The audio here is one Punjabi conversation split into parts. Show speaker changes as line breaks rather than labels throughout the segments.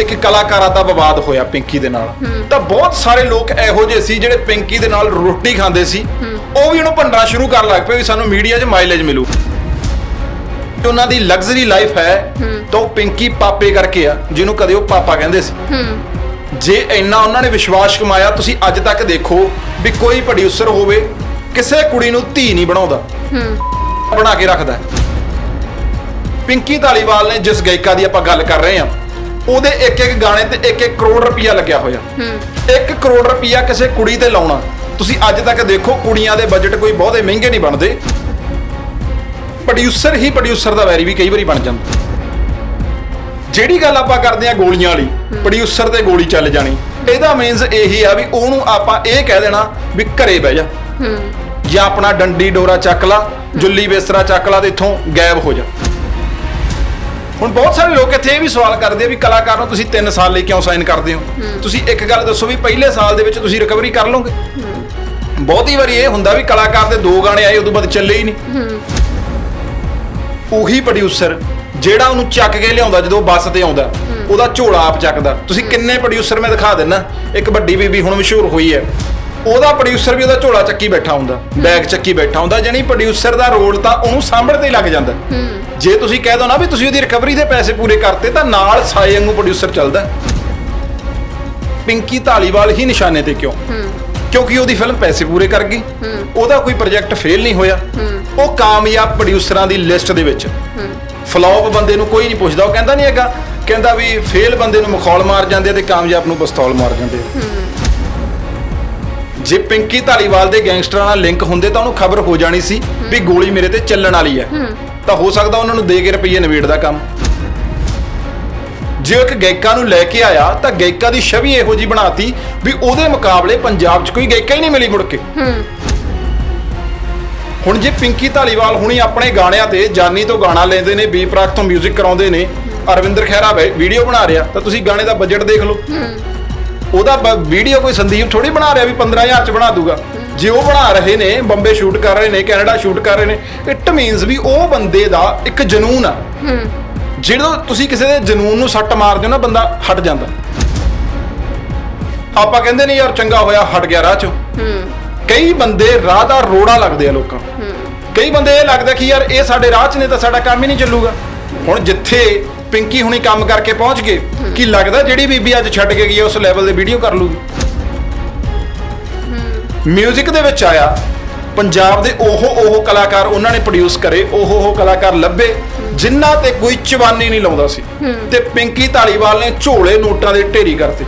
ਇੱਕ ਕਲਾਕਾਰਾਂ ਦਾ ਵਿਵਾਦ ਹੋਇਆ ਪਿੰਕੀ ਦੇ ਨਾਲ? ਤਾਂ ਬਹੁਤ ਸਾਰੇ ਲੋਕ ਇਹੋ ਜਿਹੇ ਸੀ ਜਿਹੜੇ ਪਿੰਕੀ ਦੇ ਨਾਲ ਰੋਟੀ ਖਾਂਦੇ ਸੀ। ਉਹ ਵੀ ਉਹਨੂੰ ਭੰਡਣਾ ਸ਼ੁਰੂ ਕਰਨ ਲੱਗ ਪਏ ਵੀ ਸਾਨੂੰ ਮੀਡੀਆ 'ਚ ਮਾਈਲੇਜ ਮਿਲੂ। ਤੇ ਉਹਨਾਂ ਦੀ ਲਗਜ਼ਰੀ ਲਾਈਫ ਹੈ ਤਾਂ ਉਹ ਪਿੰਕੀ ਪਾਪੇ ਕਰਕੇ ਆ ਜਿਹਨੂੰ ਕਦੇ ਉਹ ਪਾਪਾ ਕਹਿੰਦੇ ਸੀ। ਜੇ ਇੰਨਾ ਉਹਨਾਂ ਨੇ ਵਿਸ਼ਵਾਸ ਕਮਾਇਆ ਤੁਸੀਂ ਅੱਜ ਤੱਕ ਦੇਖੋ ਵੀ ਕੋਈ ਪ੍ਰੋਡਿਊਸਰ ਹੋਵੇ ਕਿਸੇ ਕੁੜੀ ਨੂੰ ਧੀ ਨਹੀਂ ਬਣਾਉਂਦਾ। ਬਣਾ ਕੇ ਰੱਖਦਾ। ਹੈ। ਪਿੰਕੀ ਧਾਲੀਵਾਲ ਨੇ ਜਿਸ ਗਾਇਕਾ ਦੀ ਆਪਾਂ ਗੱਲ ਕਰ ਰਹੇ ਹਾਂ ਉਹਦੇ ਇੱਕ ਇੱਕ ਗਾਣੇ ਤੇ ਇੱਕ ਇੱਕ ਕਰੋੜ ਰੁਪਇਆ ਲੱਗਿਆ ਹੋਇਆ। 1 ਕਰੋੜ ਰੁਪਇਆ ਕਿਸੇ ਕੁੜੀ ਤੇ ਲਾਉਣਾ। ਤੁਸੀਂ ਅੱਜ ਤੱਕ ਦੇਖੋ ਕੁੜੀਆਂ ਦੇ ਬਜਟ ਕੋਈ ਬਹੁਤੇ ਮਹਿੰਗੇ ਨਹੀਂ ਬਣਦੇ। ਪ੍ਰੋਡਿਊਸਰ ਹੀ ਪ੍ਰੋਡਿਊਸਰ ਦਾ ਵੈਰੀ ਵੀ ਕਈ ਵਾਰੀ ਬਣ ਜਾਂਦਾ। ਜਿਹੜੀ ਗੱਲ ਆਪਾਂ ਕਰਦੇ ਆ ਗੋਲੀਆਂ ਵਾਲੀ ਪ੍ਰੋਡਿਊਸਰ ਤੇ ਗੋਲੀ ਚੱਲ ਜਾਣੀ। ਇਹਦਾ ਮੀਨਸ ਇਹੀ ਆ ਵੀ ਉਹਨੂੰ ਆਪਾਂ ਇਹ ਕਹਿ ਦੇਣਾ ਵੀ ਘਰੇ ਬਹਿ ਜਾ। ਜਾਂ ਆਪਣਾ ਡੰਡੀ ਡੋਰਾ ਚੱਕ ਲਾ ਜੁੱਲੀ ਬਿਸਤਰਾ ਚੱਕ ਲਾ ਤੇ ਇੱਥੋਂ ਗਾਇਬ ਹੋ ਜਾ। ਹੁਣ ਬਹੁਤ ਸਾਰੇ ਲੋਕ ਇੱਥੇ ਇਹ ਵੀ ਸਵਾਲ ਕਰਦੇ ਆ ਵੀ ਕਲਾਕਾਰ ਨੂੰ ਤੁਸੀਂ 3 ਸਾਲ ਲਈ ਕਿਉਂ ਸਾਈਨ ਕਰਦੇ ਹੋ? ਤੁਸੀਂ ਇੱਕ ਗੱਲ ਦੱਸੋ ਵੀ ਪਹਿਲੇ ਸਾਲ ਦੇ ਵਿੱਚ ਤੁਸੀਂ ਰਿਕਵਰੀ ਕਰ ਲਓਗੇ? ਬਹੁਤੀ ਵਾਰੀ ਇਹ ਹੁੰਦਾ ਵੀ ਕਲਾਕਾਰ ਦੇ ਦੋ ਗਾਣੇ ਆਏ ਉਦੋਂ ਬਾਅਦ ਚੱਲੇ ਹੀ ਨਹੀਂ। ਉਹੀ ਪ੍ਰੋਡਿਊਸਰ ਜਿਹੜਾ ਉਹਨੂੰ ਚੱਕ ਕੇ ਲਿਆਉਂਦਾ ਜਦੋਂ ਬੱਸ ਤੇ ਆਉਂਦਾ ਉਹਦਾ ਝੋਲਾ ਆਪ ਚੱਕਦਾ। ਤੁਸੀਂ ਕਿੰਨੇ ਪ੍ਰੋਡਿਊਸਰ ਮੈਂ ਦਿਖਾ ਦਿੰਨਾ? ਇੱਕ ਵੱਡੀ ਬੀਬੀ ਹੁਣ ਮਸ਼ਹੂਰ ਹੋਈ ਹੈ। ਉਹਦਾ ਪ੍ਰੋਡਿਊਸਰ ਵੀ ਉਹਦਾ ਝੋਲਾ ਚੱਕੀ ਬੈਠਾ ਹੁੰਦਾ ਬੈਗ ਚੱਕੀ ਬੈਠਾ ਹੁੰਦਾ ਜਾਨੀ ਪ੍ਰੋਡਿਊਸਰ ਦਾ ਰੋਲ ਤਾਂ ਉਹਨੂੰ ਸਾਂਭਣ ਤੇ ਲੱਗ ਜਾਂਦਾ। ਜੇ ਤੁਸੀਂ ਕਹਿ ਦੋ ਨਾ ਵੀ ਤੁਸੀਂ ਉਹਦੀ ਰਿਕਵਰੀ ਦੇ ਪੈਸੇ ਪੂਰੇ ਕਰਤੇ ਤਾਂ ਨਾਲ ਸਾਏ ਵਾਂਗੂ ਪ੍ਰੋਡਿਊਸਰ ਚੱਲਦਾ। ਪਿੰਕੀ ਧਾਲੀਵਾਲ ਹੀ ਨਿਸ਼ਾਨੇ ਤੇ ਕਿਉਂ? ਕਿਉਂਕਿ ਉਹਦੀ ਫਿਲਮ ਪੈਸੇ ਪੂਰੇ ਕਰ ਗਈ। ਉਹਦਾ ਕੋਈ ਪ੍ਰੋਜੈਕਟ ਫੇਲ ਨਹੀਂ ਹੋਇਆ। ਉਹ ਕਾਮਯਾਬ ਪ੍ਰੋਡਿਊਸਰਾਂ ਦੀ ਲਿਸਟ ਦੇ ਵਿੱਚ। ਫਲॉप ਬੰਦੇ ਨੂੰ ਕੋਈ ਨਹੀਂ ਪੁੱਛਦਾ। ਉਹ ਕਹਿੰਦਾ ਨਹੀਂ ਹੈਗਾ। ਕਹਿੰਦਾ ਵੀ ਫੇਲ ਬੰਦੇ ਨੂੰ ਮਖੌਲ ਮਾਰ ਜਾਂਦੇ ਤੇ ਕਾਮਯਾਬ ਨੂੰ ਪਿਸਤੌਲ ਮਾਰ ਜਾਂਦੇ ਜੇ ਪਿੰਕੀ ਧਾਲੀਵਾਲ ਦੇ ਗੈਂਗਸਟਰਾਂ ਨਾਲ ਲਿੰਕ ਹੁੰਦੇ ਤਾਂ ਉਹਨੂੰ ਖਬਰ ਹੋ ਜਾਣੀ ਸੀ ਵੀ ਗੋਲੀ ਮੇਰੇ ਤੇ ਚੱਲਣ ਵਾਲੀ ਹੈ। ਤਾਂ ਹੋ ਸਕਦਾ ਉਹਨਾਂ ਨੂੰ ਦੇ ਕੇ ਰੁਪਈਏ ਨਵੇੜ ਦਾ ਕੰਮ। ਜੇ ਇੱਕ ਗਾਇਕਾ ਨੂੰ ਲੈ ਕੇ ਆਇਆ ਤਾਂ ਗਾਇਕਾ ਦੀ ਛਵੀ ਇਹੋ ਜੀ ਬਣਾਤੀ ਵੀ ਉਹਦੇ ਮੁਕਾਬਲੇ ਪੰਜਾਬ 'ਚ ਕੋਈ ਗਾਇਕਾ ਹੀ ਨਹੀਂ ਮਿਲੀ ਮੁੜ ਕੇ। ਹੁਣ ਜੇ ਪਿੰਕੀ ਧਾਲੀਵਾਲ ਹੁਣੀ ਆਪਣੇ ਗਾਣਿਆਂ ਤੇ ਜਾਨੀ ਤੋਂ ਗਾਣਾ ਲੈਂਦੇ ਨੇ ਬੀ ਪ੍ਰਾਕ ਤੋਂ 뮤직 ਕਰਾਉਂਦੇ ਨੇ ਅਰਵਿੰਦਰ ਖਹਿਰਾ ਵੀਡੀਓ ਬਣਾ ਰਿਹਾ ਤਾਂ ਤੁਸੀਂ ਗਾਣੇ ਦਾ ਬਜਟ ਦੇਖ ਲਓ। ਉਹਦਾ ਵੀਡੀਓ ਕੋਈ ਸੰਦੀਪ ਥੋੜੀ ਬਣਾ ਰਿਹਾ ਵੀ 15000 ਚ ਬਣਾ ਦੂਗਾ। ਜੇ ਉਹ ਬਣਾ ਰਹੇ ਨੇ ਬੰਬੇ ਸ਼ੂਟ ਕਰ ਰਹੇ ਨੇ ਕੈਨੇਡਾ ਸ਼ੂਟ ਕਰ ਰਹੇ ਨੇ ਇਟ ਮੀਨਸ ਵੀ ਉਹ ਬੰਦੇ ਦਾ ਇੱਕ ਜਨੂਨ ਆ। ਜਦੋਂ ਤੁਸੀਂ ਕਿਸੇ ਦੇ ਜਨੂਨ ਨੂੰ ਸੱਟ ਮਾਰਦੇ ਹੋ ਨਾ ਬੰਦਾ ਹਟ ਜਾਂਦਾ। ਆਪਾਂ ਕਹਿੰਦੇ ਨੇ ਯਾਰ ਚੰਗਾ ਹੋਇਆ ਹਟ ਗਿਆ ਰਾਹ ਚੋਂ। ਕਈ ਬੰਦੇ ਰਾਹ ਦਾ ਰੋੜਾ ਲੱਗਦੇ ਆ ਲੋਕਾਂ। ਕਈ ਬੰਦੇ ਇਹ ਲੱਗਦਾ ਕਿ ਯਾਰ ਇਹ ਸਾਡੇ ਰਾਹ 'ਚ ਨੇ ਤਾਂ ਸਾਡਾ ਕੰਮ ਹੀ ਨਹੀਂ ਚੱਲੂਗਾ। ਹੁਣ ਜਿੱਥੇ ਪਿੰਕੀ ਹੁਣੀ ਕੰਮ ਕਰਕੇ ਪਹੁੰਚ ਗਏ। ਕੀ ਲੱਗਦਾ ਜਿਹੜੀ ਬੀਬੀ ਅੱਜ ਛੱਡ ਕੇ ਗਈ ਹੈ, ਉਸ ਲੈਵਲ ਦੇ ਵੀਡੀਓ ਕਰ ਲੂਗੀ? 뮤직 ਦੇ ਵਿੱਚ ਆਇਆ, ਪੰਜਾਬ ਦੇ ਉਹ ਉਹ ਕਲਾਕਾਰ ਉਹਨਾਂ ਨੇ ਪ੍ਰੋਡਿਊਸ ਕਰੇ ਉਹ ਉਹ ਕਲਾਕਾਰ ਲੱਭੇ, ਜਿਨ੍ਹਾਂ ਤੇ ਕੋਈ ਚਵਾਨੀ ਨਹੀਂ ਲਾਉਂਦਾ ਸੀ। ਤੇ ਪਿੰਕੀ ਧਾਲੀਵਾਲ ਨੇ ਝੋਲੇ ਨੋਟਾਂ ਦੇ ਢੇਰੀ ਕਰਤੇ।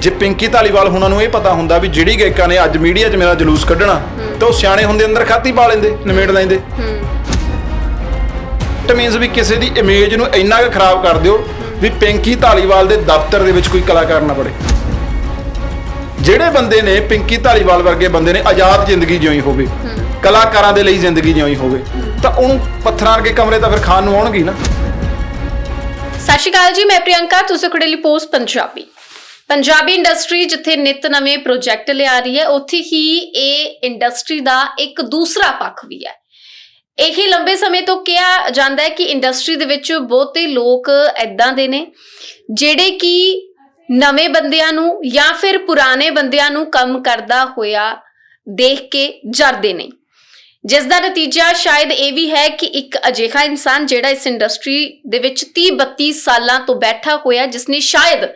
ਜੇ ਪਿੰਕੀ ਧਾਲੀਵਾਲ ਹੁਣਾਂ ਨੂੰ ਇਹ ਪਤਾ ਹੁੰਦਾ ਵੀ ਜਿਹੜੀ ਗਾਇਕਾਂ ਨੇ ਅੱਜ ਮੀਡੀਆ 'ਚ ਮੇਰਾ ਜਲੂਸ ਕੱਢਣਾ, ਤਾਂ ਉਹ ਸਿਆਣੇ ਹੁੰਦੇ ਅੰਦਰ ਖਾਤੀ ਪਾ ਲੈਂਦੇ, ਨਿਮੇੜ ਲੈਂਦੇ। ਇਟ ਮੀਨਸ ਵੀ ਕਿਸੇ ਦੀ ਇਮੇਜ ਨੂੰ ਇੰਨਾ ਕੁ ਖਰਾਬ ਕਰ ਦਿਓ ਵੀ ਪਿੰਕੀ ਧਾਲੀਵਾਲ ਦੇ ਦਫ਼ਤਰ ਦੇ ਵਿੱਚ ਕੋਈ ਕਲਾਕਾਰ ਨਾ ਬੜੇ ਜਿਹੜੇ ਬੰਦੇ ਨੇ ਪਿੰਕੀ ਧਾਲੀਵਾਲ ਵਰਗੇ ਬੰਦੇ ਨੇ ਆਜ਼ਾਦ ਜ਼ਿੰਦਗੀ ਜਿਉਈ ਹੋਵੇ, ਕਲਾਕਾਰਾਂ ਦੇ ਲਈ ਜ਼ਿੰਦਗੀ ਜਿਉਈ ਹੋਵੇ, ਤਾਂ ਉਹਨੂੰ ਪੱਥਰਾਂ ਵਰਗੇ ਕਮਰੇ ਤਾਂ ਫਿਰ ਖਾਣ ਨੂੰ ਆਉਣਗੇ ਨਾ।
ਸਤਿ ਸ਼੍ਰੀ ਅਕਾਲ ਜੀ, ਮੈਂ ਪ੍ਰਿਯੰਕਾ, ਤੁਸੀਂ ਖੜੇ ਲਈ ਪੋਸਟ ਪੰਜਾਬੀ ਪੰਜਾਬੀ ਇੰਡਸਟਰੀ ਜਿੱਥੇ ਨਿਤ ਨਵੇਂ ਪ੍ਰੋਜੈਕਟ ਲਿਆ ਰਹੀ ਹੈ, ਉੱਥੇ ਹੀ ਇਹ ਇੰਡਸਟਰੀ ਦਾ ਇੱਕ ਦੂਸਰਾ ਪੱਖ ਵੀ ਹੈ। ਇਹੀ ਲੰਬੇ ਸਮੇਂ ਤੋਂ ਕਿਹਾ ਜਾਂਦਾ ਹੈ ਕਿ ਇੰਡਸਟਰੀ ਦੇ ਵਿੱਚ ਬਹੁਤੇ ਲੋਕ ਐਦਾਂ ਦੇ ਨੇ, ਜਿਹੜੇ ਕਿ ਨਵੇਂ ਬੰਦਿਆਂ ਨੂੰ ਜਾਂ ਫਿਰ ਪੁਰਾਣੇ ਬੰਦਿਆਂ ਨੂੰ ਕੰਮ ਕਰਦਾ ਹੋਇਆ ਦੇਖ ਕੇ ਜਰਦੇ ਨੇ। ਜਿਸ ਦਾ ਨਤੀਜਾ ਸ਼ਾਇਦ ਇਹ ਵੀ ਹੈ ਕਿ ਇੱਕ ਅਜਿਹਾ ਇਨਸਾਨ ਜਿਹੜਾ ਇਸ ਇੰਡਸਟਰੀ ਦੇ ਵਿੱਚ 30 32 ਸਾਲਾਂ ਤੋਂ ਬੈਠਾ ਹੋਇਆ ਜਿਸ ਨੇ ਸ਼ਾਇਦ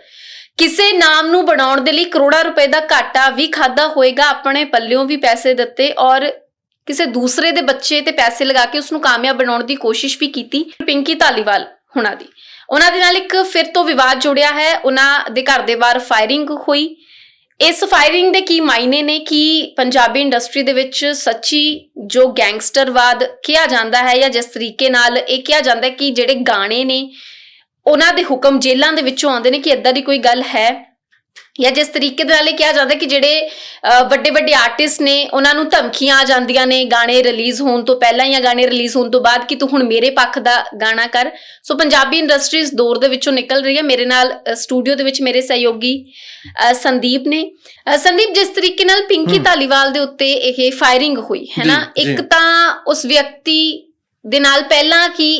ਕਿਸੇ ਨਾਮ ਨੂੰ ਬਣਾਉਣ ਦੇ ਲਈ ਕਰੋੜਾਂ ਰੁਪਏ ਦਾ ਘਾਟਾ ਵੀ ਖਾਦਾ ਹੋਏਗਾ, ਆਪਣੇ ਪੱਲਿਓਂ ਵੀ ਪੈਸੇ ਦਿੱਤੇ ਔਰ ਕਿਸੇ ਦੂਸਰੇ ਦੇ ਬੱਚੇ ਤੇ ਪੈਸੇ ਲਗਾ ਕੇ ਉਸ ਨੂੰ ਕਾਮਯਾਬ ਬਣਾਉਣ ਦੀ ਕੋਸ਼ਿਸ਼ ਵੀ ਕੀਤੀ ਪਿੰਕੀ ਧਾਲੀਵਾਲ ਹੁਣਾਂ ਦੀ। ਉਹਨਾਂ ਦੇ ਨਾਲ ਇੱਕ ਫਿਰ ਤੋਂ ਵਿਵਾਦ ਜੁੜਿਆ ਹੈ। ਉਹਨਾਂ ਦੇ ਘਰ ਦੇ ਬਾਹਰ ਫਾਇਰਿੰਗ ਹੋਈ। ਇਸ ਫਾਇਰਿੰਗ ਦੇ ਕੀ ਮਾਇਨੇ ਨੇ? ਕਿ ਪੰਜਾਬੀ ਇੰਡਸਟਰੀ ਦੇ ਵਿੱਚ ਸੱਚੀ ਜੋ ਗੈਂਗਸਟਰਵਾਦ ਕਿਹਾ ਜਾਂਦਾ ਹੈ ਜਾਂ ਜਿਸ ਤਰੀਕੇ ਨਾਲ ਇਹ ਕਿਹਾ ਜਾਂਦਾ ਹੈ ਕਿ ਜਿਹੜੇ ਗਾਣੇ ਨੇ, ਉਹਨਾਂ ਦੇ ਹੁਕਮ ਜੇਲ੍ਹਾਂ ਦੇ ਵਿੱਚੋਂ ਆਉਂਦੇ ਨੇ ਕਿ ਇਦਾਂ ਦੀ ਕੋਈ ਗੱਲ ਹੈ? ਜਾਂ ਜਿਸ ਤਰੀਕੇ ਦੇ ਨਾਲ ਇਹ ਕਿਹਾ ਜਾਂਦਾ ਕਿ ਜਿਹੜੇ ਵੱਡੇ ਵੱਡੇ ਆਰਟਿਸਟ ਨੇ ਉਹਨਾਂ ਨੂੰ ਧਮਕੀਆਂ ਆ ਜਾਂਦੀਆਂ ਨੇ ਗਾਣੇ ਰਿਲੀਜ਼ ਹੋਣ ਤੋਂ ਪਹਿਲਾਂ ਜਾਂ ਗਾਣੇ ਰਿਲੀਜ਼ ਹੋਣ ਤੋਂ ਬਾਅਦ ਕਿ ਤੂੰ ਹੁਣ ਮੇਰੇ ਪੱਖ ਦਾ ਗਾਣਾ ਕਰ। ਸੋ ਪੰਜਾਬੀ ਇੰਡਸਟਰੀ ਇਸ ਦੌਰ ਦੇ ਵਿੱਚੋਂ ਨਿਕਲ ਰਹੀ ਹੈ। ਮੇਰੇ ਨਾਲ ਸਟੂਡੀਓ ਦੇ ਵਿੱਚ ਮੇਰੇ ਸਹਿਯੋਗੀ ਸੰਦੀਪ ਨੇ। ਸੰਦੀਪ ਜਿਸ ਤਰੀਕੇ ਨਾਲ ਪਿੰਕੀ ਧਾਲੀਵਾਲ ਦੇ ਉੱਤੇ ਇਹ ਫਾਇਰਿੰਗ ਹੋਈ ਹੈ ਨਾ। ਇੱਕ ਤਾਂ ਉਸ ਵਿਅਕਤੀ ਦੇ ਨਾਲ ਪਹਿਲਾਂ ਕੀ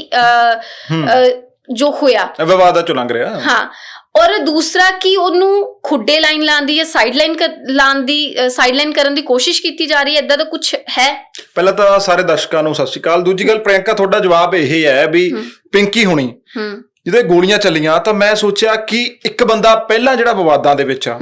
ਜੋ ਹੋਇਆ।
ਵਿਵਾਦਾਂ ਚੋਂ ਲੰਘ ਰਿਹਾ।
ਹਾਂ। ਔਰ ਦੂਸਰਾ ਕਿ ਉਹਨੂੰ ਖੁੱਡੇ ਲਾਈਨ ਲਾਉਣ ਦੀ ਜਾਂ ਸਾਈਡ ਲਾਈਨ ਲਾਉਣ ਦੀ ਸਾਈਡ ਲਾਈਨ ਕਰਨ ਦੀ ਕੋਸ਼ਿਸ਼ ਕੀਤੀ ਜਾ ਰਹੀ ਹੈ ਇਦਾਂ ਦਾ ਕੁਝ ਹੈ?
ਪਹਿਲਾਂ ਤਾਂ ਸਾਰੇ ਦਰਸ਼ਕਾਂ ਨੂੰ ਸਤਿ ਸ਼੍ਰੀ ਅਕਾਲ। ਦੂਜੀ ਗੱਲ ਪ੍ਰਿਯੰਕਾ ਤੁਹਾਡਾ ਜਵਾਬ ਇਹ ਹੈ ਵੀ ਪਿੰਕੀ ਹੁਣੀ ਜਦੋਂ ਗੋਲੀਆਂ ਚੱਲੀਆਂ ਤਾਂ ਮੈਂ ਸੋਚਿਆ ਕਿ ਇੱਕ ਬੰਦਾ ਪਹਿਲਾਂ ਜਿਹੜਾ ਵਿਵਾਦਾਂ ਦੇ ਵਿੱਚ ਆ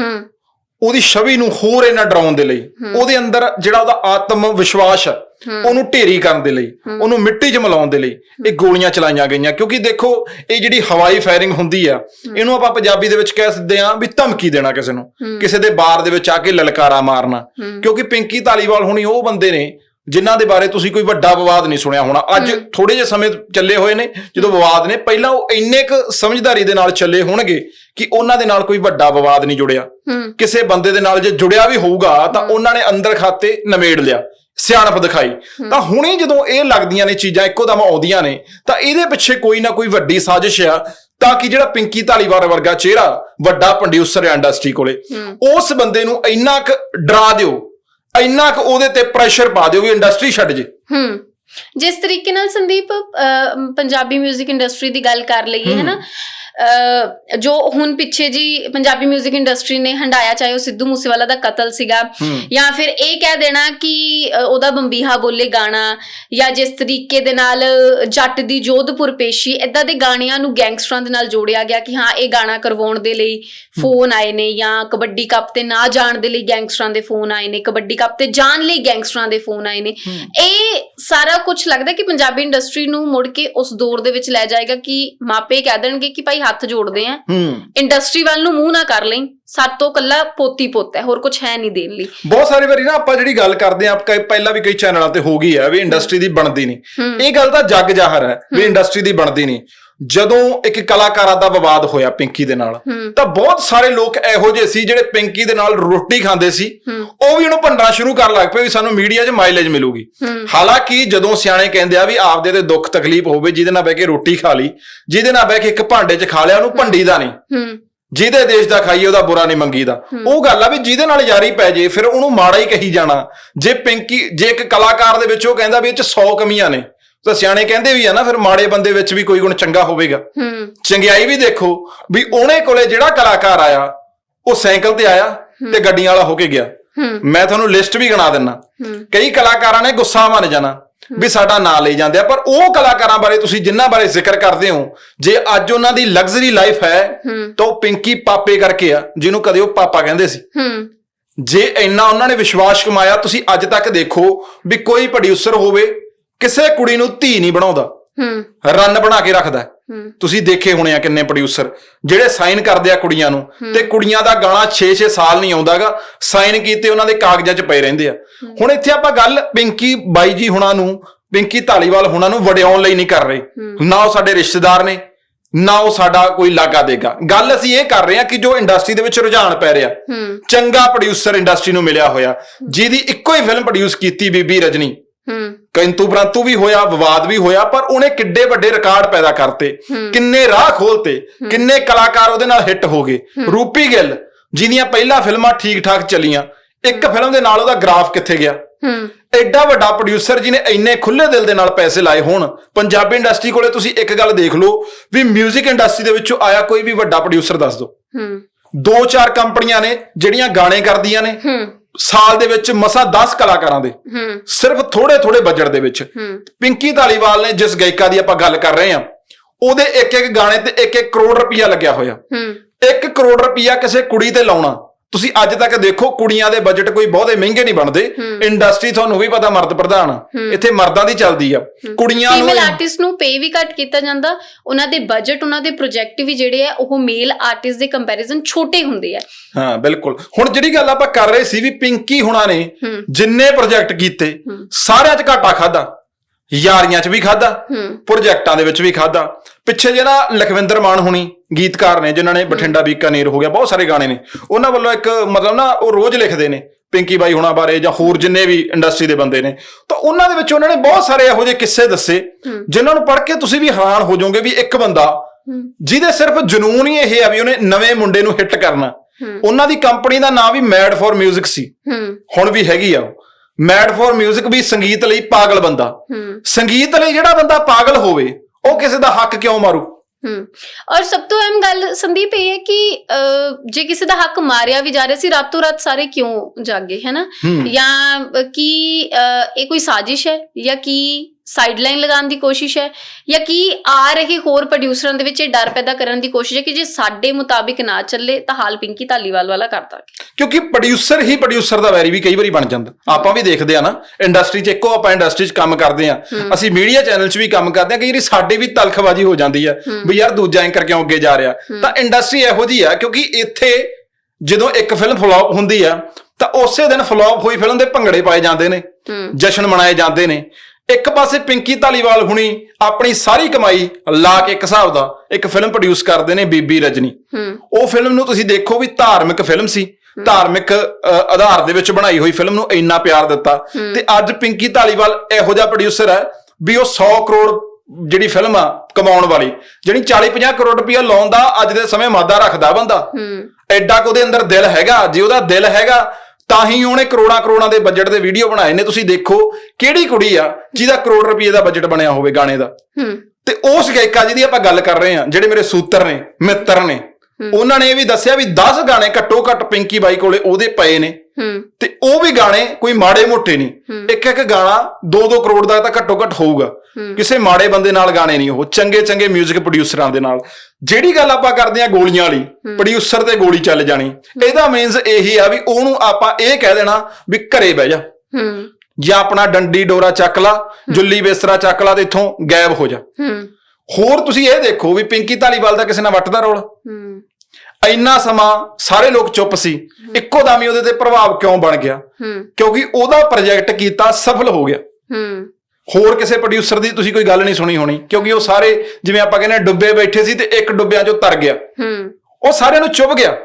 ਉਹਦੀ ਛਵੀ ਨੂੰ ਹੋਰ ਇਹਨਾਂ ਡਰਾਉਣ ਦੇ ਲਈ ਉਹਦੇ ਅੰਦਰ ਜਿਹੜਾ ਉਹਦਾ ਆਤਮ ਵਿਸ਼ਵਾਸ ਹੈ ਉਹਨੂੰ ਢੇਰੀ ਕਰਨ ਦੇ ਲਈ ਉਹਨੂੰ ਮਿੱਟੀ 'ਚ ਮਿਲਾਉਣ ਦੇ ਲਈ ਇਹ ਗੋਲੀਆਂ ਚਲਾਈਆਂ ਗਈਆਂ। ਕਿਉਂਕਿ ਦੇਖੋ ਇਹ ਜਿਹੜੀ ਹਵਾਈ ਫਾਇਰਿੰਗ ਹੁੰਦੀ ਆ ਇਹਨੂੰ ਆਪਾਂ ਪੰਜਾਬੀ ਦੇ ਵਿੱਚ ਕਹਿ ਸਕਦੇ ਆ ਵੀ ਧਮਕੀ ਦੇਣਾ ਕਿਸੇ ਨੂੰ। ਕਿਸੇ ਦੇ ਬਾਰ ਦੇ ਵਿੱਚ ਆ ਕੇ ਲਲਕਾਰਾ ਮਾਰਨਾ। ਕਿਉਂਕਿ ਪਿੰਕੀ ਧਾਲੀਵਾਲ ਹੁਣੀ ਉਹ ਬੰਦੇ ਨੇ ਜਿਨ੍ਹਾਂ ਦੇ ਬਾਰੇ ਤੁਸੀਂ ਕੋਈ ਵੱਡਾ ਵਿਵਾਦ ਨਹੀਂ ਸੁਣਿਆ ਹੋਣਾ। ਅੱਜ ਥੋੜੇ ਜਿਹੇ ਸਮੇਂ ਚੱਲੇ ਹੋਏ ਨੇ ਜਦੋਂ ਵਿਵਾਦ ਨੇ ਪਹਿਲਾਂ ਉਹ ਇੰਨੇ ਕੁ ਸਮਝਦਾਰੀ ਦੇ ਨਾਲ ਚੱਲੇ ਹੋਣਗੇ ਕਿ ਉਹਨਾਂ ਦੇ ਨਾਲ ਕੋਈ ਵੱਡਾ ਵਿਵਾਦ ਨਹੀਂ ਜੁੜਿਆ। ਕਿਸੇ ਬੰਦੇ ਦੇ ਨਾਲ ਜੇ ਜੁੜਿਆ ਵੀ ਹੋਊਗਾ ਤਾਂ ਉਹਨਾਂ ਨੇ ਅੰਦਰ ਖਾਤੇ ਨਮੇੜ ਲਿਆ। ਸਿਆਣਪ ਦਿਖਾਈ। ਤਾਂ ਹੁਣੇ ਜਦੋਂ ਇਹ ਲੱਗਦੀਆਂ ਨੇ ਚੀਜ਼ਾਂ ਇੱਕੋ ਦਮ ਆਉਂਦੀਆਂ ਨੇ ਤਾਂ ਇਹਦੇ ਪਿੱਛੇ ਕੋਈ ਨਾ ਕੋਈ ਵੱਡੀ ਸਾਜ਼ਿਸ਼ ਆ ਤਾਂ ਕਿ ਜਿਹੜਾ ਪਿੰਕੀ ਧਾਲੀਵਾਲ ਵਰਗਾ ਚਿਹਰਾ ਵੱਡਾ ਪ੍ਰੋਡਿਊਸਰ ਹੈ ਇੰਡਸਟਰੀ ਕੋਲੇ ਉਸ ਬੰਦੇ ਨੂੰ ਇੰਨਾ ਕੁ ਡਰਾ ਦਿਓ ਇੰਨਾ ਕੁ ਉਹਦੇ ਤੇ ਪ੍ਰੈਸ਼ਰ ਪਾ ਦਿਓ ਵੀ ਇੰਡਸਟਰੀ ਛੱਡ ਜੇ।
ਹੂੰ। ਜਿਸ ਤਰੀਕੇ ਨਾਲ ਸੰਦੀਪ ਪੰਜਾਬੀ 뮤직 ਇੰਡਸਟਰੀ ਦੀ ਗੱਲ ਕਰ ਲਈਏ ਹੈ। ਨਾ ਜੋ ਹੁਣ ਪਿੱਛੇ ਜੀ ਪੰਜਾਬੀ 뮤직 ਇੰਡਸਟਰੀ ਨੇ ਹੰਡਾਇਆ ਚਾਹੇ ਉਹ ਸਿੱਧੂ ਮੂਸੇਵਾਲਾ ਦਾ ਕਤਲ ਸੀਗਾ ਜਾਂ ਫਿਰ ਇਹ ਕਹਿ ਦੇਣਾ ਕਿ ਉਹਦਾ ਬੰਬੀਹਾ ਬੋਲੇ ਗਾਣਾ ਜਾਂ ਜਿਸ ਤਰੀਕੇ ਦੇ ਨਾਲ ਜੱਟ ਦੀ ਜੋਧਪੁਰ ਪੇਸ਼ੀ ਇਦਾਂ ਦੇ ਗਾਣਿਆਂ ਨੂੰ ਗੈਂਗਸਟਰਾਂ ਦੇ ਨਾਲ ਜੋੜਿਆ ਗਿਆ ਕਿ ਹਾਂ ਇਹ ਗਾਣਾ ਕਰਵਾਉਣ ਦੇ ਲਈ ਫੋਨ ਆਏ ਨੇ ਜਾਂ ਕਬੱਡੀ ਕੱਪ ਤੇ ਨਾ ਜਾਣ ਦੇ ਲਈ ਗੈਂਗਸਟਰਾਂ ਦੇ ਫੋਨ ਆਏ ਨੇ ਕਬੱਡੀ ਕੱਪ ਤੇ ਜਾਣ ਲਈ ਗੈਂਗਸਟਰਾਂ ਦੇ ਫੋਨ ਆਏ ਨੇ। ਇਹ ਸਾਰਾ ਕੁਝ ਲੱਗਦਾ ਕਿ ਪੰਜਾਬੀ ਇੰਡਸਟਰੀ ਨੂੰ ਮੁੜ ਕੇ ਉਸ ਦੌਰ ਦੇ ਵਿੱਚ ਲੈ ਜਾਏਗਾ ਕਿ ਮਾਪੇ ਕਹਿ ਦੇਣਗੇ ਕਿ ਭਾਈ ਹੱਥ ਜੋੜਦੇ ਆ।
ਹੂੰ।
ਇੰਡਸਟਰੀ ਵੱਲ ਨੂੰ ਮੂੰਹ ਨਾ ਕਰ ਲਈ। ਸਾਤੋਂ ਕੱਲਾ ਪੋਤੀ ਪੁੱਤ ਹੈ ਹੋਰ ਕੁਝ ਹੈ ਨਹੀਂ ਦੇਣ ਲਈ।
ਬਹੁਤ ਸਾਰੀ ਵਾਰੀ ਨਾ ਆਪਾਂ ਜਿਹੜੀ ਗੱਲ ਕਰਦੇ ਆ ਪਹਿਲਾਂ ਵੀ ਕਈ ਚੈਨਲਾਂ ਤੇ ਹੋ ਗਈ ਹੈ ਵੀ ਇੰਡਸਟਰੀ ਦੀ ਬਣਦੀ ਨਹੀਂ। ਇਹ ਗੱਲ ਤਾਂ ਜੱਗ ਜਾਹਰ ਹੈ ਵੀ ਇੰਡਸਟਰੀ ਦੀ ਬਣਦੀ ਨਹੀਂ। ਜਦੋਂ ਇੱਕ ਕਲਾਕਾਰਾਂ ਦਾ ਵਿਵਾਦ ਹੋਇਆ ਪਿੰਕੀ ਦੇ ਨਾਲ ਤਾਂ ਬਹੁਤ ਸਾਰੇ ਲੋਕ ਇਹੋ ਜਿਹੇ ਸੀ ਜਿਹੜੇ ਪਿੰਕੀ ਦੇ ਨਾਲ ਰੋਟੀ ਖਾਂਦੇ ਸੀ। ਉਹ ਵੀ ਉਹਨੂੰ ਭੰਡਣਾ ਸ਼ੁਰੂ ਕਰਨ ਲੱਗ ਪਏ ਵੀ ਸਾਨੂੰ ਮੀਡੀਆ 'ਚ ਮਾਈਲੇਜ ਮਿਲੂਗੀ। ਹਾਲਾਂਕਿ ਜਦੋਂ ਸਿਆਣੇ ਕਹਿੰਦੇ ਆ ਵੀ ਆਪਦੇ ਤੇ ਦੁੱਖ ਤਕਲੀਫ ਹੋਵੇ ਜਿਹਦੇ ਨਾਲ ਬਹਿ ਕੇ ਰੋਟੀ ਖਾ ਲਈ ਜਿਹਦੇ ਨਾਲ ਬਹਿ ਕੇ ਇੱਕ ਭਾਂਡੇ 'ਚ ਖਾ ਲਿਆ ਉਹਨੂੰ ਭੰਡੀ ਦਾ ਨਹੀਂ। ਜਿਹਦੇ ਦੇਸ਼ ਦਾ ਖਾਈਏ ਉਹਦਾ ਬੁਰਾ ਨਹੀਂ ਮੰਗੀਦਾ। ਉਹ ਗੱਲ ਆ ਵੀ ਜਿਹਦੇ ਨਾਲ ਯਾਰੀ ਪੈ ਜੇ ਫਿਰ ਉਹਨੂੰ ਮਾੜਾ ਹੀ ਕਹੀ ਜਾਣਾ। ਜੇ ਪਿੰਕੀ ਜੇ ਇੱਕ ਕਲਾਕਾਰ ਦੇ ਵਿੱਚ ਉਹ ਕਹਿੰਦਾ ਵੀ ਇਹ ਚ 100 ਕਮੀਆਂ ਨੇ ਤਾਂ ਸਿਆਣੇ ਕਹਿੰਦੇ ਵੀ ਆ ਨਾ ਫਿਰ ਮਾੜੇ ਬੰਦੇ ਵਿੱਚ ਵੀ ਕੋਈ ਗੁਣ ਚੰਗਾ ਹੋਵੇਗਾ।
ਹੂੰ।
ਚੰਗਿਆਈ ਵੀ ਦੇਖੋ ਵੀ ਉਹਨੇ ਕੋਲੇ ਜਿਹੜਾ ਕਲਾਕਾਰ ਆਇਆ ਉਹ ਸਾਈਕਲ ਤੇ ਆਇਆ ਤੇ ਗੱਡੀਆਂ ਵਾਲਾ ਹੋ ਕੇ ਗਿਆ।
ਹੂੰ।
ਮੈਂ ਤੁਹਾਨੂੰ ਲਿਸਟ ਵੀ ਗਿਣਾ ਦਿੰਨਾ। ਕਈ ਕਲਾਕਾਰਾਂ ਨੇ ਗੁੱਸਾ ਮੰਨ ਜਾਣਾ ਵੀ ਸਾਡਾ ਨਾਂ ਲਈ ਜਾਂਦੇ ਆ ਪਰ ਉਹ ਕਲਾਕਾਰਾਂ ਬਾਰੇ ਤੁਸੀਂ ਜਿਨ੍ਹਾਂ ਬਾਰੇ ਜ਼ਿਕਰ ਕਰਦੇ ਹੋ ਜੇ ਅੱਜ ਉਹਨਾਂ ਦੀ ਲਗਜ਼ਰੀ ਲਾਈਫ ਹੈ ਤਾਂ ਉਹ ਪਿੰਕੀ ਪਾਪੇ ਕਰਕੇ ਆ ਜਿਹਨੂੰ ਕਦੇ ਉਹ ਪਾਪਾ ਕਹਿੰਦੇ ਸੀ।
ਹੂੰ।
ਜੇ ਇੰਨਾ ਉਹਨਾਂ ਨੇ ਵਿਸ਼ਵਾਸ ਕਮਾਇਆ ਤੁਸੀਂ ਅੱਜ ਤੱਕ ਦੇਖੋ ਵੀ ਕੋਈ ਪ੍ਰੋਡਿਊਸਰ ਹੋਵੇ ਕਿਸੇ ਕੁੜੀ ਨੂੰ ਧੀ ਨਹੀਂ ਬਣਾਉਂਦਾ।
ਹੂੰ।
ਰਨ ਬਣਾ ਕੇ ਰੱਖਦਾ ਹੈ। ਤੁਸੀਂ ਦੇਖੇ ਹੋਣੇ ਆ ਕਿੰਨੇ ਪ੍ਰੋਡਿਊਸਰ ਜਿਹੜੇ ਸਾਈਨ ਕਰਦੇ ਆ ਕੁੜੀਆਂ ਨੂੰ ਤੇ ਕੁੜੀਆਂ ਦਾ ਗਾਣਾ 6-6 ਸਾਲ ਨਹੀਂ ਆਉਂਦਾਗਾ ਸਾਈਨ ਕੀਤੇ ਉਹਨਾਂ ਦੇ ਕਾਗਜ਼ਾਂ 'ਚ ਪਏ ਰਹਿੰਦੇ ਆ। ਹੁਣ ਇੱਥੇ ਆਪਾਂ ਗੱਲ ਪਿੰਕੀ ਬਾਈ ਜੀ ਹੁਣਾਂ ਨੂੰ ਪਿੰਕੀ ਢਾਲੀਵਾਲ ਹੁਣਾਂ ਨੂੰ ਵਡਿਆਉਣ ਲਈ ਨਹੀਂ ਕਰ ਰਹੇ। ਨਾ ਉਹ ਸਾਡੇ ਰਿਸ਼ਤੇਦਾਰ ਨੇ ਨਾ ਉਹ ਸਾਡਾ ਕੋਈ ਲਾਗਾ ਦੇਗਾ। ਗੱਲ ਅਸੀਂ ਇਹ ਕਰ ਰਹੇ ਹਾਂ ਕਿ ਜੋ ਇੰਡਸਟਰੀ ਦੇ ਵਿੱਚ ਰੁਝਾਨ ਪੈ ਰਿਹਾ ਚੰਗਾ ਪ੍ਰੋਡਿਊਸਰ ਇੰਡਸਟਰੀ ਨੂੰ ਮਿਲਿਆ ਹੋਇਆ ਜਿਹਦੀ ਇੱਕੋ ਹੀ ਫਿਲਮ ਪ੍ਰੋਡਿਊਸ ਕੀਤੀ ਬੀਬੀ ਰਜਨੀ।
ਹੂੰ।
ਕਿੰਤੂ ਪ੍ਰੰਤੂ ਵੀ ਹੋਇਆ ਵਿਵਾਦ ਵੀ ਹੋਇਆ ਪਰ ਉਹਨੇ ਕਿੱਡੇ ਵੱਡੇ ਰਿਕਾਰਡ ਪੈਦਾ ਕਰਤੇ। ਕਿੰਨੇ ਰਾਹ ਖੋਲਤੇ ਕਿੰਨੇ ਕਲਾਕਾਰ ਉਹਦੇ ਨਾਲ ਹਿੱਟ ਹੋ ਗਏ। ਰੂਪੀ ਗਿੱਲ ਜਿਹਦੀਆਂ ਪਹਿਲਾਂ ਫਿਲਮਾਂ ਠੀਕ ਠਾਕ ਚੱਲੀਆਂ ਇੱਕ ਫਿਲਮ ਦੇ ਨਾਲ ਉਹਦਾ ਗ੍ਰਾਫ ਕਿੱਥੇ ਗਿਆ?
ਹੂੰ।
ਐਡਾ ਵੱਡਾ ਪ੍ਰੋਡਿਊਸਰ ਜਿਹਨੇ ਇੰਨੇ ਖੁੱਲੇ ਦਿਲ ਦੇ ਨਾਲ ਪੈਸੇ ਲਾਏ ਹੋਣ ਪੰਜਾਬੀ ਇੰਡਸਟਰੀ ਕੋਲੇ ਤੁਸੀਂ ਇੱਕ ਗੱਲ ਦੇਖ ਲਓ ਵੀ 뮤직 ਇੰਡਸਟਰੀ ਦੇ ਵਿੱਚੋਂ ਆਇਆ ਕੋਈ ਵੀ ਵੱਡਾ ਪ੍ਰੋਡਿਊਸਰ ਦੱਸ ਦਿਓ।
ਹੂੰ।
ਦੋ ਚਾਰ ਕੰਪਨੀਆਂ ਨੇ ਜਿਹੜੀਆਂ ਗਾਣੇ ਕਰਦੀਆਂ ਨੇ।
ਹੂੰ।
ਸਾਲ ਦੇ ਵਿੱਚ ਮਸਾ 10 ਕਲਾਕਾਰਾਂ ਦੇ। ਸਿਰਫ ਥੋੜੇ ਥੋੜੇ ਬਜਟ ਦੇ ਵਿੱਚ। ਪਿੰਕੀ ਧਾਲੀਵਾਲ ਨੇ ਜਿਸ ਗਾਇਕਾ ਦੀ ਆਪਾਂ ਗੱਲ ਕਰ ਰਹੇ ਹਾਂ ਉਹਦੇ ਇੱਕ ਇੱਕ ਗਾਣੇ ਤੇ ਇੱਕ ਇੱਕ ਕਰੋੜ ਰੁਪਇਆ ਲੱਗਿਆ ਹੋਇਆ।
ਹੂੰ।
1 ਕਰੋੜ ਰੁਪਇਆ ਕਿਸੇ ਕੁੜੀ ਤੇ ਲਾਉਣਾ। ਤੁਸੀਂ ਅੱਜ ਤੱਕ ਦੇਖੋ ਕੁੜੀਆਂ ਦੇ ਬਜਟ ਕੋਈ ਬਹੁਤੇ ਮਹਿੰਗੇ ਨਹੀਂ ਬਣਦੇ। ਇੰਡਸਟਰੀ ਤੁਹਾਨੂੰ ਵੀ ਪਤਾ ਮਰਦ ਪ੍ਰਧਾਨ। ਇੱਥੇ ਮਰਦਾਂ ਦੀ ਚੱਲਦੀ ਆ। ਕੁੜੀਆਂ ਨੂੰ
ਫੀਮੇਲ ਆਰਟਿਸਟ ਨੂੰ ਪੇ ਵੀ ਘੱਟ ਕੀਤਾ ਜਾਂਦਾ। ਉਹਨਾਂ ਦੇ ਬਜਟ ਉਹਨਾਂ ਦੇ ਪ੍ਰੋਜੈਕਟ ਵੀ ਜਿਹੜੇ ਆ ਉਹ ਮੇਲ ਆਰਟਿਸਟ ਦੇ ਕੰਪੈਰੀਜ਼ਨ ਛੋਟੇ ਹੁੰਦੇ ਆ।
ਹਾਂ ਬਿਲਕੁਲ। ਹੁਣ ਜਿਹੜੀ ਗੱਲ ਆਪਾਂ ਕਰ ਰਹੇ ਸੀ ਵੀ ਪਿੰਕੀ ਹੁਣਾਂ ਨੇ ਜਿੰਨੇ ਪ੍ਰੋਜੈਕਟ ਕੀਤੇ ਸਾਰਿਆਂ 'ਚ ਘਾਟਾ ਖਾਦਾ ਯਾਰੀਆਂ 'ਚ ਵੀ ਖਾਦਾ ਪ੍ਰੋਜੈਕਟਾਂ ਦੇ ਵਿੱਚ ਵੀ ਖਾਦਾ ਪਿੱਛੇ ਜੇ ਲਖਵਿੰਦਰ ਮਾਨ ਹੁਣੀ ਗੀਤਕਾਰ ਨੇ ਜਿਨ੍ਹਾਂ ਨੇ ਬਠਿੰਡਾ ਬੀਕਾਨੇਰ ਹੋ ਗਿਆ ਬਹੁਤ ਸਾਰੇ ਗਾਣੇ ਨੇ। ਉਹਨਾਂ ਵੱਲੋਂ ਇੱਕ ਮਤਲਬ ਨਾ ਉਹ ਰੋਜ਼ ਲਿਖਦੇ ਨੇ ਪਿੰਕੀ ਬਾਈ ਹੋਣਾ ਬਾਰੇ ਜਾਂ ਹੋਰ ਜਿੰਨੇ ਵੀ ਇੰਡਸਟਰੀ ਦੇ ਬੰਦੇ ਨੇ। ਤਾਂ ਉਹਨਾਂ ਦੇ ਵਿੱਚ ਉਹਨਾਂ ਨੇ ਬਹੁਤ ਸਾਰੇ ਇਹੋ ਜਿਹੇ ਕਿੱਸੇ ਦੱਸੇ ਜਿਨ੍ਹਾਂ ਨੂੰ ਪੜ੍ਹ ਕੇ ਤੁਸੀਂ ਵੀ ਹੈਰਾਨ ਹੋ ਜਾਓਗੇ ਵੀ ਇੱਕ ਬੰਦਾ ਜਿਹਦੇ ਸਿਰਫ ਜਨੂਨ ਹੀ ਇਹ ਆ ਵੀ ਉਹਨੇ ਨਵੇਂ ਮੁੰਡੇ ਨੂੰ ਹਿੱਟ ਕਰਨਾ। ਉਹਨਾਂ ਦੀ ਕੰਪਨੀ ਦਾ ਨਾਮ ਵੀ ਮੈਡ ਫॉर 뮤직 ਸੀ ਹੁਣ ਵੀ ਹੈਗੀ ਆ ਮੈਡ ਫॉर 뮤직 ਵੀ ਸੰਗੀਤ ਲਈ ਪਾਗਲ ਬੰਦਾ। ਸੰਗੀਤ ਲਈ ਜਿਹੜਾ ਬੰਦਾ ਪਾਗਲ ਹੋਵੇ ਉਹ ਕਿਸੇ ਦਾ ਹੱਕ ਕਿਉਂ ਮਾਰੂ?
ਹੂੰ। ਔਰ ਸਭ ਤੋਂ ਅਹਿਮ ਗੱਲ ਸੰਦੀਪ ਇਹ ਹੈ ਕਿ ਜੇ ਕਿਸੇ ਦਾ ਹੱਕ ਮਾਰਿਆ ਵੀ ਜਾ ਰਿਹਾ ਸੀ ਰਾਤੋਂ ਰਾਤ ਸਾਰੇ ਕਿਉਂ ਜਾਗੇ ਹੈ ਨਾ? ਜਾਂ ਕੀ ਇਹ ਕੋਈ ਸਾਜ਼ਿਸ਼ ਹੈ? ਜਾਂ ਕੀ ਸਾਈਡਲਾਈਨ ਲਗਾਉਣ ਦੀ ਕੋਸ਼ਿਸ਼ ਹੈ ਜਾਂ ਕੀ ਆ ਰਹੇ ਹੋਰ ਪ੍ਰੋਡਿਊਸਰਾਂ ਦੇ ਵਿੱਚ ਇਹ ਡਰ ਪੈਦਾ ਕਰਨ ਦੀ ਕੋਸ਼ਿਸ਼ ਹੈ ਕਿ ਜੇ ਸਾਡੇ ਮੁਤਾਬਿਕ ਨਾ ਚੱਲੇ ਤਾਂ ਹਾਲ ਪਿੰਕੀ ਧਾਲੀਵਾਲ ਵਾਲਾ ਕਰ ਦਾਂਗੇ
ਕਿਉਂਕਿ ਪ੍ਰੋਡਿਊਸਰ ਹੀ ਪ੍ਰੋਡਿਊਸਰ ਦਾ ਵੈਰੀ ਵੀ ਕਈ ਵਾਰੀ ਬਣ ਜਾਂਦਾ। ਆਪਾਂ ਵੀ ਦੇਖਦੇ ਆ ਨਾ ਇੰਡਸਟਰੀ 'ਚ ਇੱਕੋ ਆਪਾਂ ਇੰਡਸਟਰੀ 'ਚ ਕੰਮ ਕਰਦੇ ਆ। ਅਸੀਂ ਮੀਡੀਆ ਚੈਨਲ 'ਚ ਵੀ ਕੰਮ ਕਰਦੇ ਆ ਕਈ ਵਾਰੀ ਸਾਡੀ ਵੀ ਤਲਖਬਾਜੀ ਹੋ ਜਾਂਦੀ ਆ ਵੀ ਯਾਰ ਦੂਜਾ ਐਂਕਰ ਕਿਉਂ ਅੱਗੇ ਜਾ ਰਿਹਾ? ਤਾਂ ਇੰਡਸਟਰੀ ਇਹੋ ਜੀ ਆ ਕਿਉਂਕਿ ਇੱਥੇ ਜਦੋਂ ਇੱਕ ਫਿਲਮ ਫਲॉप ਹੁੰਦੀ ਆ ਤਾਂ ਉਸੇ ਦਿਨ ਫਲॉप ਹੋਈ ਫਿਲਮ ਦੇ ਭੰਗੜੇ ਪਾਏ ਜਾਂਦੇ ਨੇ ਜਸ਼ਨ ਮਨਾਏ ਜਾਂਦੇ ਨੇ। ਇੱਕ ਪਾਸੇ ਪਿੰਕੀ ਧਾਲੀਵਾਲ ਹੁਣੀ ਆਪਣੀ ਸਾਰੀ ਕਮਾਈ ਲਾ ਕੇ ਇੱਕ ਹਿਸਾਬ ਦਾ ਇੱਕ ਫਿਲਮ ਪ੍ਰੋਡਿਊਸ ਕਰਦੇ ਨੇ ਬੀਬੀ ਰਜਨੀ। ਉਹ ਫਿਲਮ ਨੂੰ ਤੁਸੀਂ ਦੇਖੋ ਵੀ ਧਾਰਮਿਕ ਫਿਲਮ ਸੀ। ਧਾਰਮਿਕ ਆਧਾਰ ਦੇ ਵਿੱਚ ਬਣਾਈ ਹੋਈ ਫਿਲਮ ਨੂੰ ਇੰਨਾ ਪਿਆਰ ਦਿੱਤਾ। ਤੇ ਅੱਜ ਪਿੰਕੀ ਧਾਲੀਵਾਲ ਇਹੋ ਜਿਹਾ ਪ੍ਰੋਡਿਊਸਰ ਹੈ ਵੀ ਉਹ 100 ਕਰੋੜ ਜਿਹੜੀ ਫਿਲਮ ਆ ਕਮਾਉਣ ਵਾਲੀ ਜਿਹੜੀ 40-50 ਕਰੋੜ ਰੁਪਇਆ ਲਾਉਣ ਦਾ ਅੱਜ ਦੇ ਸਮੇਂ ਮਾਦਾ ਰੱਖਦਾ ਬੰਦਾ। ਐਡਾ ਕੁ ਉਹਦੇ ਅੰਦਰ ਦਿਲ ਹੈਗਾ। ਜੇ ਉਹਦਾ ਦਿਲ ਹੈਗਾ ਤਾਂ ਹੀ ਉਹਨੇ ਕਰੋੜਾਂ ਕਰੋੜਾਂ ਦੇ ਬਜਟ ਦੇ ਵੀਡੀਓ ਬਣਾਏ ਨੇ ਤੁਸੀਂ ਦੇਖੋ ਕਿਹੜੀ ਕੁੜੀ ਆ ਜਿਹਦਾ ਕਰੋੜ ਰੁਪਏ ਦਾ ਬਜਟ ਬਣਿਆ ਹੋਵੇ ਗਾਣੇ ਦਾ।
ਹੂੰ।
ਤੇ ਉਸ ਗਾਇਕਾ ਜਿਹਦੀ ਆਪਾਂ ਗੱਲ ਕਰ ਰਹੇ ਹਾਂ ਜਿਹੜੇ ਮੇਰੇ ਸੂਤਰ ਨੇ ਮਿੱਤਰ ਨੇ। ਉਹਨਾਂ ਨੇ ਇਹ ਵੀ ਦੱਸਿਆ ਵੀ 10 ਗਾਣੇ ਘੱਟੋ ਘੱਟ ਪਿੰਕੀ ਬਾਈ ਕੋਲੇ ਉਹਦੇ ਪਏ ਨੇ। ਤੇ ਉਹ ਵੀ ਗਾਣੇ ਕੋਈ ਮਾੜੇ ਮੋਟੇ ਨਹੀਂ। ਇੱਕ ਇੱਕ ਗਾਣਾ 2-2 ਕਰੋੜ ਦਾ ਤਾਂ ਘੱਟੋ ਘੱਟ ਹੋਊਗਾ। ਕਿਸੇ ਮਾੜੇ ਬੰਦੇ ਨਾਲ ਗਾਣੇ ਨਹੀਂ ਉਹ ਚੰਗੇ ਚੰਗੇ 뮤직 ਪ੍ਰੋਡਿਊਸਰਾਂ ਦੇ ਨਾਲ। ਜਿਹੜੀ ਗੱਲ ਆਪਾਂ ਕਰਦੇ ਆ ਗੋਲੀਆਂ ਵਾਲੀ ਪ੍ਰੋਡਿਊਸਰ ਤੇ ਗੋਲੀ ਚੱਲ ਜਾਣੀ। ਇਹਦਾ ਮੀਨਸ ਇਹੀ ਆ ਵੀ ਉਹਨੂੰ ਆਪਾਂ ਇਹ ਕਹਿ ਦੇਣਾ ਵੀ ਘਰੇ ਬਹਿ ਜਾ।
ਹੂੰ।
ਜਾਂ ਆਪਣਾ ਡੰਡੀ ਡੋਰਾ ਚੱਕ ਲਾ ਜੁੱਲੀ ਬਿਸਤਰਾ ਚੱਕ ਲਾ ਤੇ ਇੱਥੋਂ ਗਾਇਬ ਹੋ ਜਾ।
ਹੂੰ।
ਹੋਰ ਤੁਸੀਂ ਇਹ ਦੇਖੋ ਵੀ ਪਿੰਕੀ ਧਾਲੀਵਾਲ ਦਾ ਕਿਸੇ ਨਾਲ ਵੱਟਦਾ ਰੋਲ।
ਹੂੰ।
ਇੰਨਾ ਸਮਾਂ ਸਾਰੇ ਲੋਕ ਚੁੱਪ ਸੀ। ਇੱਕੋ ਦਮ ਹੀ ਉਹਦੇ ਤੇ ਪ੍ਰਭਾਵ ਕਿਉਂ ਬਣ ਗਿਆ?
ਹੂੰ।
ਕਿਉਂਕਿ ਉਹਦਾ ਪ੍ਰੋਜੈਕਟ ਕੀਤਾ ਸਫਲ ਹੋ ਗਿਆ।
ਹੂੰ।
ਹੋਰ ਕਿਸੇ ਪ੍ਰੋਡਿਊਸਰ ਦੀ ਤੁਸੀਂ ਕੋਈ ਗੱਲ ਨਹੀਂ ਸੁਣੀ ਹੋਣੀ। ਕਿਉਂਕਿ ਉਹ ਸਾਰੇ ਜਿਵੇਂ ਆਪਾਂ ਕਹਿੰਦੇ ਹਾਂ, ਡੁੱਬੇ ਬੈਠੇ ਸੀ ਤੇ ਇੱਕ ਡੁੱਬਿਆਂ ਚੋਂ ਤਰ ਗਿਆ।
ਹੂੰ।
ਉਹ ਸਾਰਿਆਂ ਨੂੰ ਚੁੱਭ ਗਿਆ।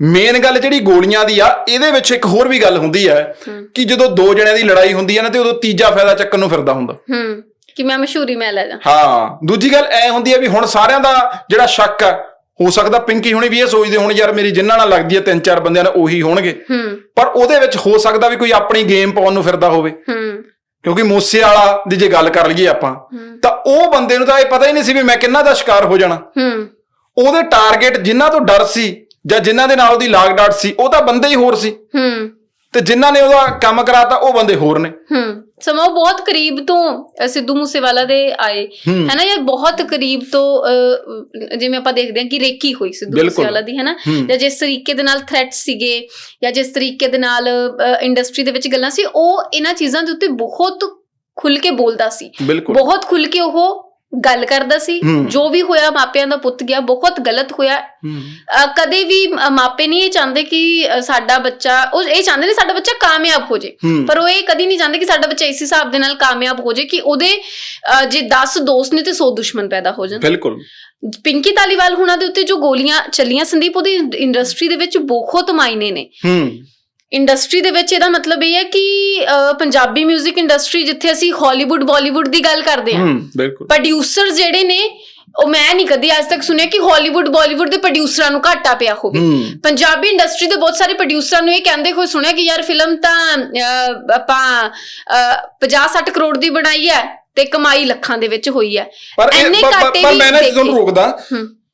ਮੇਨ ਗੱਲ ਜਿਹੜੀ ਗੋਲੀਆਂ ਦੀ ਆ ਇਹਦੇ ਵਿੱਚ ਇੱਕ ਹੋਰ ਵੀ ਗੱਲ ਹੁੰਦੀ ਹੈ ਕਿ ਜਦੋਂ ਦੋ ਜਣਿਆਂ ਦੀ ਲੜਾਈ ਹੁੰਦੀ ਹੈ ਨਾ ਤੇ ਉਦੋਂ ਤੀਜਾ ਫਾਇਦਾ ਚੱਕਣ ਨੂੰ ਫਿਰਦਾ ਹੁੰਦਾ।
ਹੂੰ। ਕਿ ਮੈਂ ਮਸ਼ਹੂਰੀ ਮੈਂ ਲੈ ਜਾ
ਹਾਂ। ਦੂਜੀ ਗੱਲ ਐ ਹੁੰਦੀ ਹੈ ਵੀ ਹੁਣ ਸਾਰਿਆਂ ਦਾ ਜਿਹੜਾ ਸ਼ੱਕ ਆ ਹੋ ਸਕਦਾ ਪਿੰਕੀ ਹੁਣੀ ਵੀ ਇਹ ਸੋਚਦੇ ਹੋਣ ਯਾਰ ਮੇਰੀ ਜਿੰਨਾਂ ਨਾਲ ਲੱਗਦੀ ਹੈ ਤਿੰਨ ਚਾਰ ਬੰਦਿਆਂ ਨਾਲ ਉਹੀ ਹੋਣਗੇ। ਪਰ ਉਹਦੇ ਵਿੱਚ ਹੋ ਸਕਦਾ ਵੀ ਕੋਈ ਆਪਣੀ ਗੇਮ ਪਾਉਣ ਨੂੰ ਫਿਰਦਾ ਹੋਵੇ। ਕਿਉਂਕਿ ਮੂਸੇ ਵਾਲਾ ਦੀ ਜੇ ਗੱਲ ਕਰ ਲਈਏ ਆਪਾਂ ਤਾਂ ਉਹ ਬੰਦੇ ਨੂੰ ਤਾਂ ਇਹ ਪਤਾ ਹੀ ਨਹੀਂ ਸੀ ਵੀ ਮੈਂ ਕਿੰਨਾ ਦਾ ਸ਼ਿਕਾਰ ਹੋ ਜਾਣਾ। ਉਹਦੇ ਟਾਰਗੇਟ ਜਿਨ੍ਹਾਂ ਤੋਂ ਡਰ ਸੀ ਜਾਂ ਜਿਨ੍ਹਾਂ ਦੇ ਨਾਲ ਉਹਦੀ ਲਾਗ ਡਾਟ ਸੀ ਉਹ ਤਾਂ ਬੰਦੇ ਹੀ ਹੋਰ ਸੀ।
ਹੂੰ।
ਤੇ ਜਿਨ੍ਹਾਂ ਨੇ ਉਹਦਾ ਕੰਮ ਕਰਾਤਾ ਉਹ ਬੰਦੇ ਹੋਰ ਨੇ
ਹੂੰ ਸਮਾਂ ਬਹੁਤ ਕਰੀਬ ਤੋਂ ਅ, ਸਿੱਧੂ ਮੂਸੇਵਾਲਾ ਦੇ ਆਏ
ਹੂੰ।
ਹੈ ਨਾ ਯਾਰ ਬਹੁਤ ਕਰੀਬ ਤੋਂ ਅ, ਜਿਵੇਂ ਆਪਾਂ ਦੇਖਦੇ ਹਾਂ ਕਿ ਰੇਕੀ ਹੋਈ ਸਿੱਧੂ
ਬਿਲਕੁਲ।
ਮੂਸੇਵਾਲਾ ਦੀ ਹੈ ਨਾ
ਹੂੰ।
ਜਾਂ ਜਿਸ ਤਰੀਕੇ ਦੇ ਨਾਲ ਥ੍ਰੈਟ ਸੀਗੇ ਜਾਂ ਜਿਸ ਤਰੀਕੇ ਦੇ ਨਾਲ ਇੰਡਸਟਰੀ ਦੇ ਵਿੱਚ ਗੱਲਾਂ ਸੀ ਉਹ ਇਹਨਾਂ ਚੀਜ਼ਾਂ ਦੇ ਉੱਤੇ ਬਹੁਤ ਖੁੱਲ ਕੇ ਬੋਲਦਾ ਸੀ
ਬਿਲਕੁਲ
ਬਹੁਤ ਖੁੱਲ ਕੇ ਉਹ ਗੱਲ ਕਰਦਾ ਸੀ। ਜੋ ਵੀ ਹੋਇਆ ਮਾਪਿਆਂ ਦਾ ਪੁੱਤ ਗਿਆ ਬਹੁਤ ਗਲਤ ਹੋਇਆ। ਕਦੇ ਵੀ ਮਾਪੇ ਨਹੀਂ ਇਹ ਚਾਹੁੰਦੇ ਕਿ ਸਾਡਾ ਬੱਚਾ ਉਹ ਇਹ ਚਾਹੁੰਦੇ ਨੇ ਸਾਡਾ ਬੱਚਾ ਕਾਮਯਾਬ ਹੋ ਜੇ। ਪਰ ਉਹ ਇਹ ਕਦੀ ਨਹੀਂ ਚਾਹੁੰਦੇ ਕਿ ਸਾਡਾ ਬੱਚਾ ਇਸ ਹਿਸਾਬ ਦੇ ਨਾਲ ਕਾਮਯਾਬ ਹੋ ਜੇ ਕਿ ਉਹਦੇ ਜੇ 10 ਦੋਸਤ ਨੇ ਤੇ 100 ਦੁਸ਼ਮਣ ਪੈਦਾ ਹੋ ਜਾਣ।
ਬਿਲਕੁਲ।
ਪਿੰਕੀ ਤਾਲੀਵਾਲ ਹੁਣਾਂ ਦੇ ਉੱਤੇ ਜੋ ਗੋਲੀਆਂ ਚੱਲੀਆਂ ਸੰਦੀਪ ਉਹਦੀ ਇੰਡਸਟਰੀ ਦੇ ਵਿੱਚ ਬਹੁਤ ਮਾਇਨੇ ਨੇ।
ਹੂੰ।
ਇੰਡਸਟਰੀ ਦੇ ਵਿੱਚ ਇਹਦਾ ਮਤਲਬ ਇਹ ਹੈ ਕਿ ਪੰਜਾਬੀ 뮤직 ਇੰਡਸਟਰੀ ਜਿੱਥੇ ਅਸੀਂ ਹਾਲੀਵੁੱਡ ਬਾਲੀਵੁੱਡ ਦੀ ਗੱਲ ਕਰਦੇ ਹਾਂ।
ਬਿਲਕੁਲ।
ਪ੍ਰੋਡਿਊਸਰ ਜਿਹੜੇ ਨੇ ਉਹ ਮੈਂ ਨਹੀਂ ਕਦੀ ਅੱਜ ਤੱਕ ਸੁਣਿਆ ਕਿ ਹਾਲੀਵੁੱਡ ਬਾਲੀਵੁੱਡ ਦੇ ਪ੍ਰੋਡਿਊਸਰਾਂ ਨੂੰ ਘਾਟਾ ਪਿਆ ਹੋਵੇ। ਪੰਜਾਬੀ ਇੰਡਸਟਰੀ ਦੇ ਬਹੁਤ ਸਾਰੇ ਪ੍ਰੋਡਿਊਸਰਾਂ ਨੂੰ ਇਹ ਕਹਿੰਦੇ ਹੋਏ ਸੁਣਿਆ ਕਿ ਯਾਰ ਫਿਲਮ ਤਾਂ ਆਪਾਂ 50-60 ਕਰੋੜ ਦੀ ਬਣਾਈ ਹੈ ਤੇ ਕਮਾਈ ਲੱਖਾਂ ਦੇ ਵਿੱਚ ਹੋਈ ਹੈ।
ਪਰ- ਪਰ-
ਘਾਟੇ ਵੀ
ਮੈਂ ਨਾ ਤੁਹਾਨੂੰ। ਰੋਕਦਾ?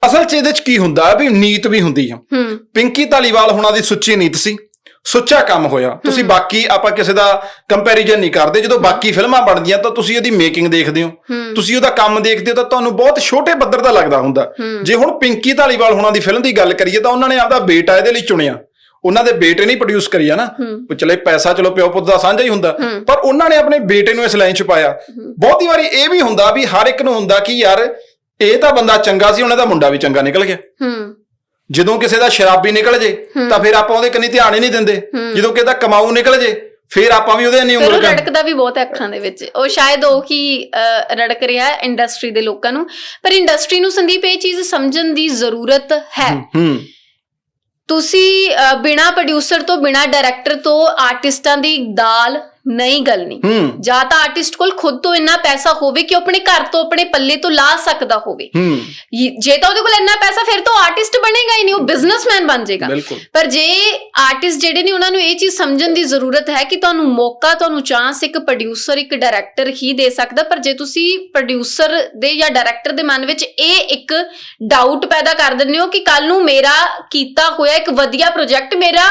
ਅਸਲ ਚ ਇਹਦੇ ਚ ਕੀ ਹੁੰਦਾ ਵੀ ਨੀਤ ਵੀ ਹੁੰਦੀ
ਹੂੰ।
ਪਿੰਕੀ ਧਾਲੀਵਾਲ ਹੁਣਾਂ ਦੀ ਸੁੱਚੀ ਨੀਤ ਸੀ। ਸੁੱਚਾ ਕੰਮ ਹੋਇਆ। ਤੁਸੀਂ ਬਾਕੀ ਆਪਾਂ ਕਿਸੇ ਦਾ ਕੰਪੈਰੀਜ਼ਨ ਨਹੀਂ ਕਰਦੇ। ਜਦੋਂ ਬਾਕੀ ਫਿਲਮਾਂ ਬਣਦੀਆਂ ਤਾਂ ਤੁਸੀਂ ਉਹਦੀ ਮੇਕਿੰਗ ਦੇਖਦੇ ਹੋ। ਤੁਸੀਂ ਉਹਦਾ ਕੰਮ ਦੇਖਦੇ ਹੋ ਤਾਂ ਤੁਹਾਨੂੰ ਬਹੁਤ ਛੋਟੇ ਪੱਧਰ ਦਾ ਲੱਗਦਾ ਹੁੰਦਾ। ਜੇ ਹੁਣ ਪਿੰਕੀ ਧਾਲੀਵਾਲ ਹੁਣਾਂ ਦੀ ਫਿਲਮ ਦੀ ਗੱਲ ਕਰੀਏ ਤਾਂ ਉਹਨਾਂ ਨੇ ਆਪਦਾ ਬੇਟਾ ਇਹਦੇ ਲਈ ਚੁਣਿਆ। ਉਹਨਾਂ ਦੇ ਬੇਟੇ ਨੇ ਪ੍ਰੋਡਿਊਸ ਕਰੀ ਆ ਨਾ। ਉਹ ਚਲੇ ਪੈਸਾ ਚਲੋ ਪਿਓ ਪੁੱਤ ਦਾ ਸਾਂਝਾ ਹੀ ਹੁੰਦਾ। ਪਰ ਉਹਨਾਂ ਨੇ ਆਪਣੇ ਬੇਟੇ ਨੂੰ ਇਸ ਲਾਈਨ 'ਚ ਪਾਇਆ। ਬਹੁਤੀ ਵਾਰੀ ਇਹ ਵੀ ਹੁੰਦਾ ਵੀ ਹਰ ਇੱਕ ਨੂੰ ਹੁੰਦਾ ਕਿ ਯਾਰ ਇਹ ਤਾਂ ਬੰਦਾ ਚੰਗਾ ਸੀ ਉਹਨਾਂ ਦਾ ਮੁੰਡਾ ਵੀ ਚੰਗਾ ਨਿਕਲ ਗਿਆ।
ਹੂੰ।
ਜਦੋਂ ਕਿਸੇ ਦਾ ਸ਼ਰਾਬੀ ਨਿਕਲ ਜੇ ਤਾਂ ਫਿਰ ਆਪਾਂ ਉਹਦੇ ਕੰਨੀ ਧਿਆਨ ਹੀ ਨਹੀਂ ਦਿੰਦੇ। ਜਦੋਂ ਕਿਸੇ ਦਾ ਕਮਾਊ ਨਿਕਲ ਜੇ ਫਿਰ ਆਪਾਂ ਵੀ ਉਹਦੇ ਨਹੀਂ ਉਂਗਲ
ਉਹ
ਕਰ
ਰੜਕਦਾ ਵੀ ਬਹੁਤ ਹੈ ਅੱਖਾਂ ਦੇ ਵਿੱਚ। ਉਹ ਸ਼ਾਇਦ ਉਹ ਕੀ ਰੜਕ ਰਿਹਾ ਹੈ ਇੰਡਸਟਰੀ ਦੇ ਲੋਕਾਂ ਨੂੰ। ਪਰ ਇੰਡਸਟਰੀ ਨੂੰ ਸੰਦੀਪ ਇਹ ਚੀਜ਼ ਸਮਝਣ ਦੀ ਜ਼ਰੂਰਤ ਹੈ। ਤੁਸੀਂ ਬਿਨਾਂ ਪ੍ਰੋਡਿਊਸਰ ਤੋਂ ਬਿਨਾਂ ਡਾਇਰੈਕਟਰ ਤੋਂ ਆਰਟਿਸਟਾਂ ਦੀ ਦਾਲ ਨਹੀਂ ਗਲਣੀ
ਹੂੰ।
ਜਾਂ ਤਾਂ ਆਰਟਿਸਟ ਕੋਲ ਖੁਦ ਤੋਂ ਇੰਨਾ ਪੈਸਾ ਹੋਵੇ ਕਿ ਉਹ ਆਪਣੇ ਘਰ ਤੋਂ ਆਪਣੇ ਪੱਲੇ ਤੋਂ ਲਾ ਸਕਦਾ ਹੋਵੇ। ਜੇ ਤਾਂ ਉਹਦੇ ਕੋਲ ਇੰਨਾ ਪੈਸਾ ਫਿਰ ਤਾਂ ਆਰਟਿਸਟ ਬਣੇਗਾ ਹੀ ਨਹੀਂ ਉਹ ਬਿਜ਼ਨਸਮੈਨ ਬਣ ਜਾਏਗਾ। ਪਰ ਜੇ ਆਰਟਿਸਟ ਜਿਹੜੇ ਨੇ ਉਹਨਾਂ ਨੂੰ ਇਹ ਚੀਜ਼ ਸਮਝਣ ਦੀ ਜ਼ਰੂਰਤ ਹੈ ਕਿ ਤੁਹਾਨੂੰ ਮੌਕਾ ਤੁਹਾਨੂੰ ਚਾਂਸ ਇੱਕ ਪ੍ਰੋਡਿਊਸਰ ਇੱਕ ਡਾਇਰੈਕਟਰ ਹੀ ਦੇ ਸਕਦਾ ਪਰ ਜੇ ਤੁਸੀਂ ਪ੍ਰੋਡਿਊਸਰ ਦੇ ਜਾਂ ਡਾਇਰੈਕਟਰ ਦੇ ਮਨ ਵਿੱਚ ਇਹ ਇੱਕ ਡਾਊਟ ਪੈਦਾ ਕਰ ਦਿੰਦੇ ਹੋ ਕਿ ਕੱਲ ਨੂੰ ਮੇਰਾ ਕੀਤਾ ਹੋਇਆ ਇੱਕ ਵਧੀਆ ਪ੍ਰੋਜੈਕਟ ਮੇਰਾ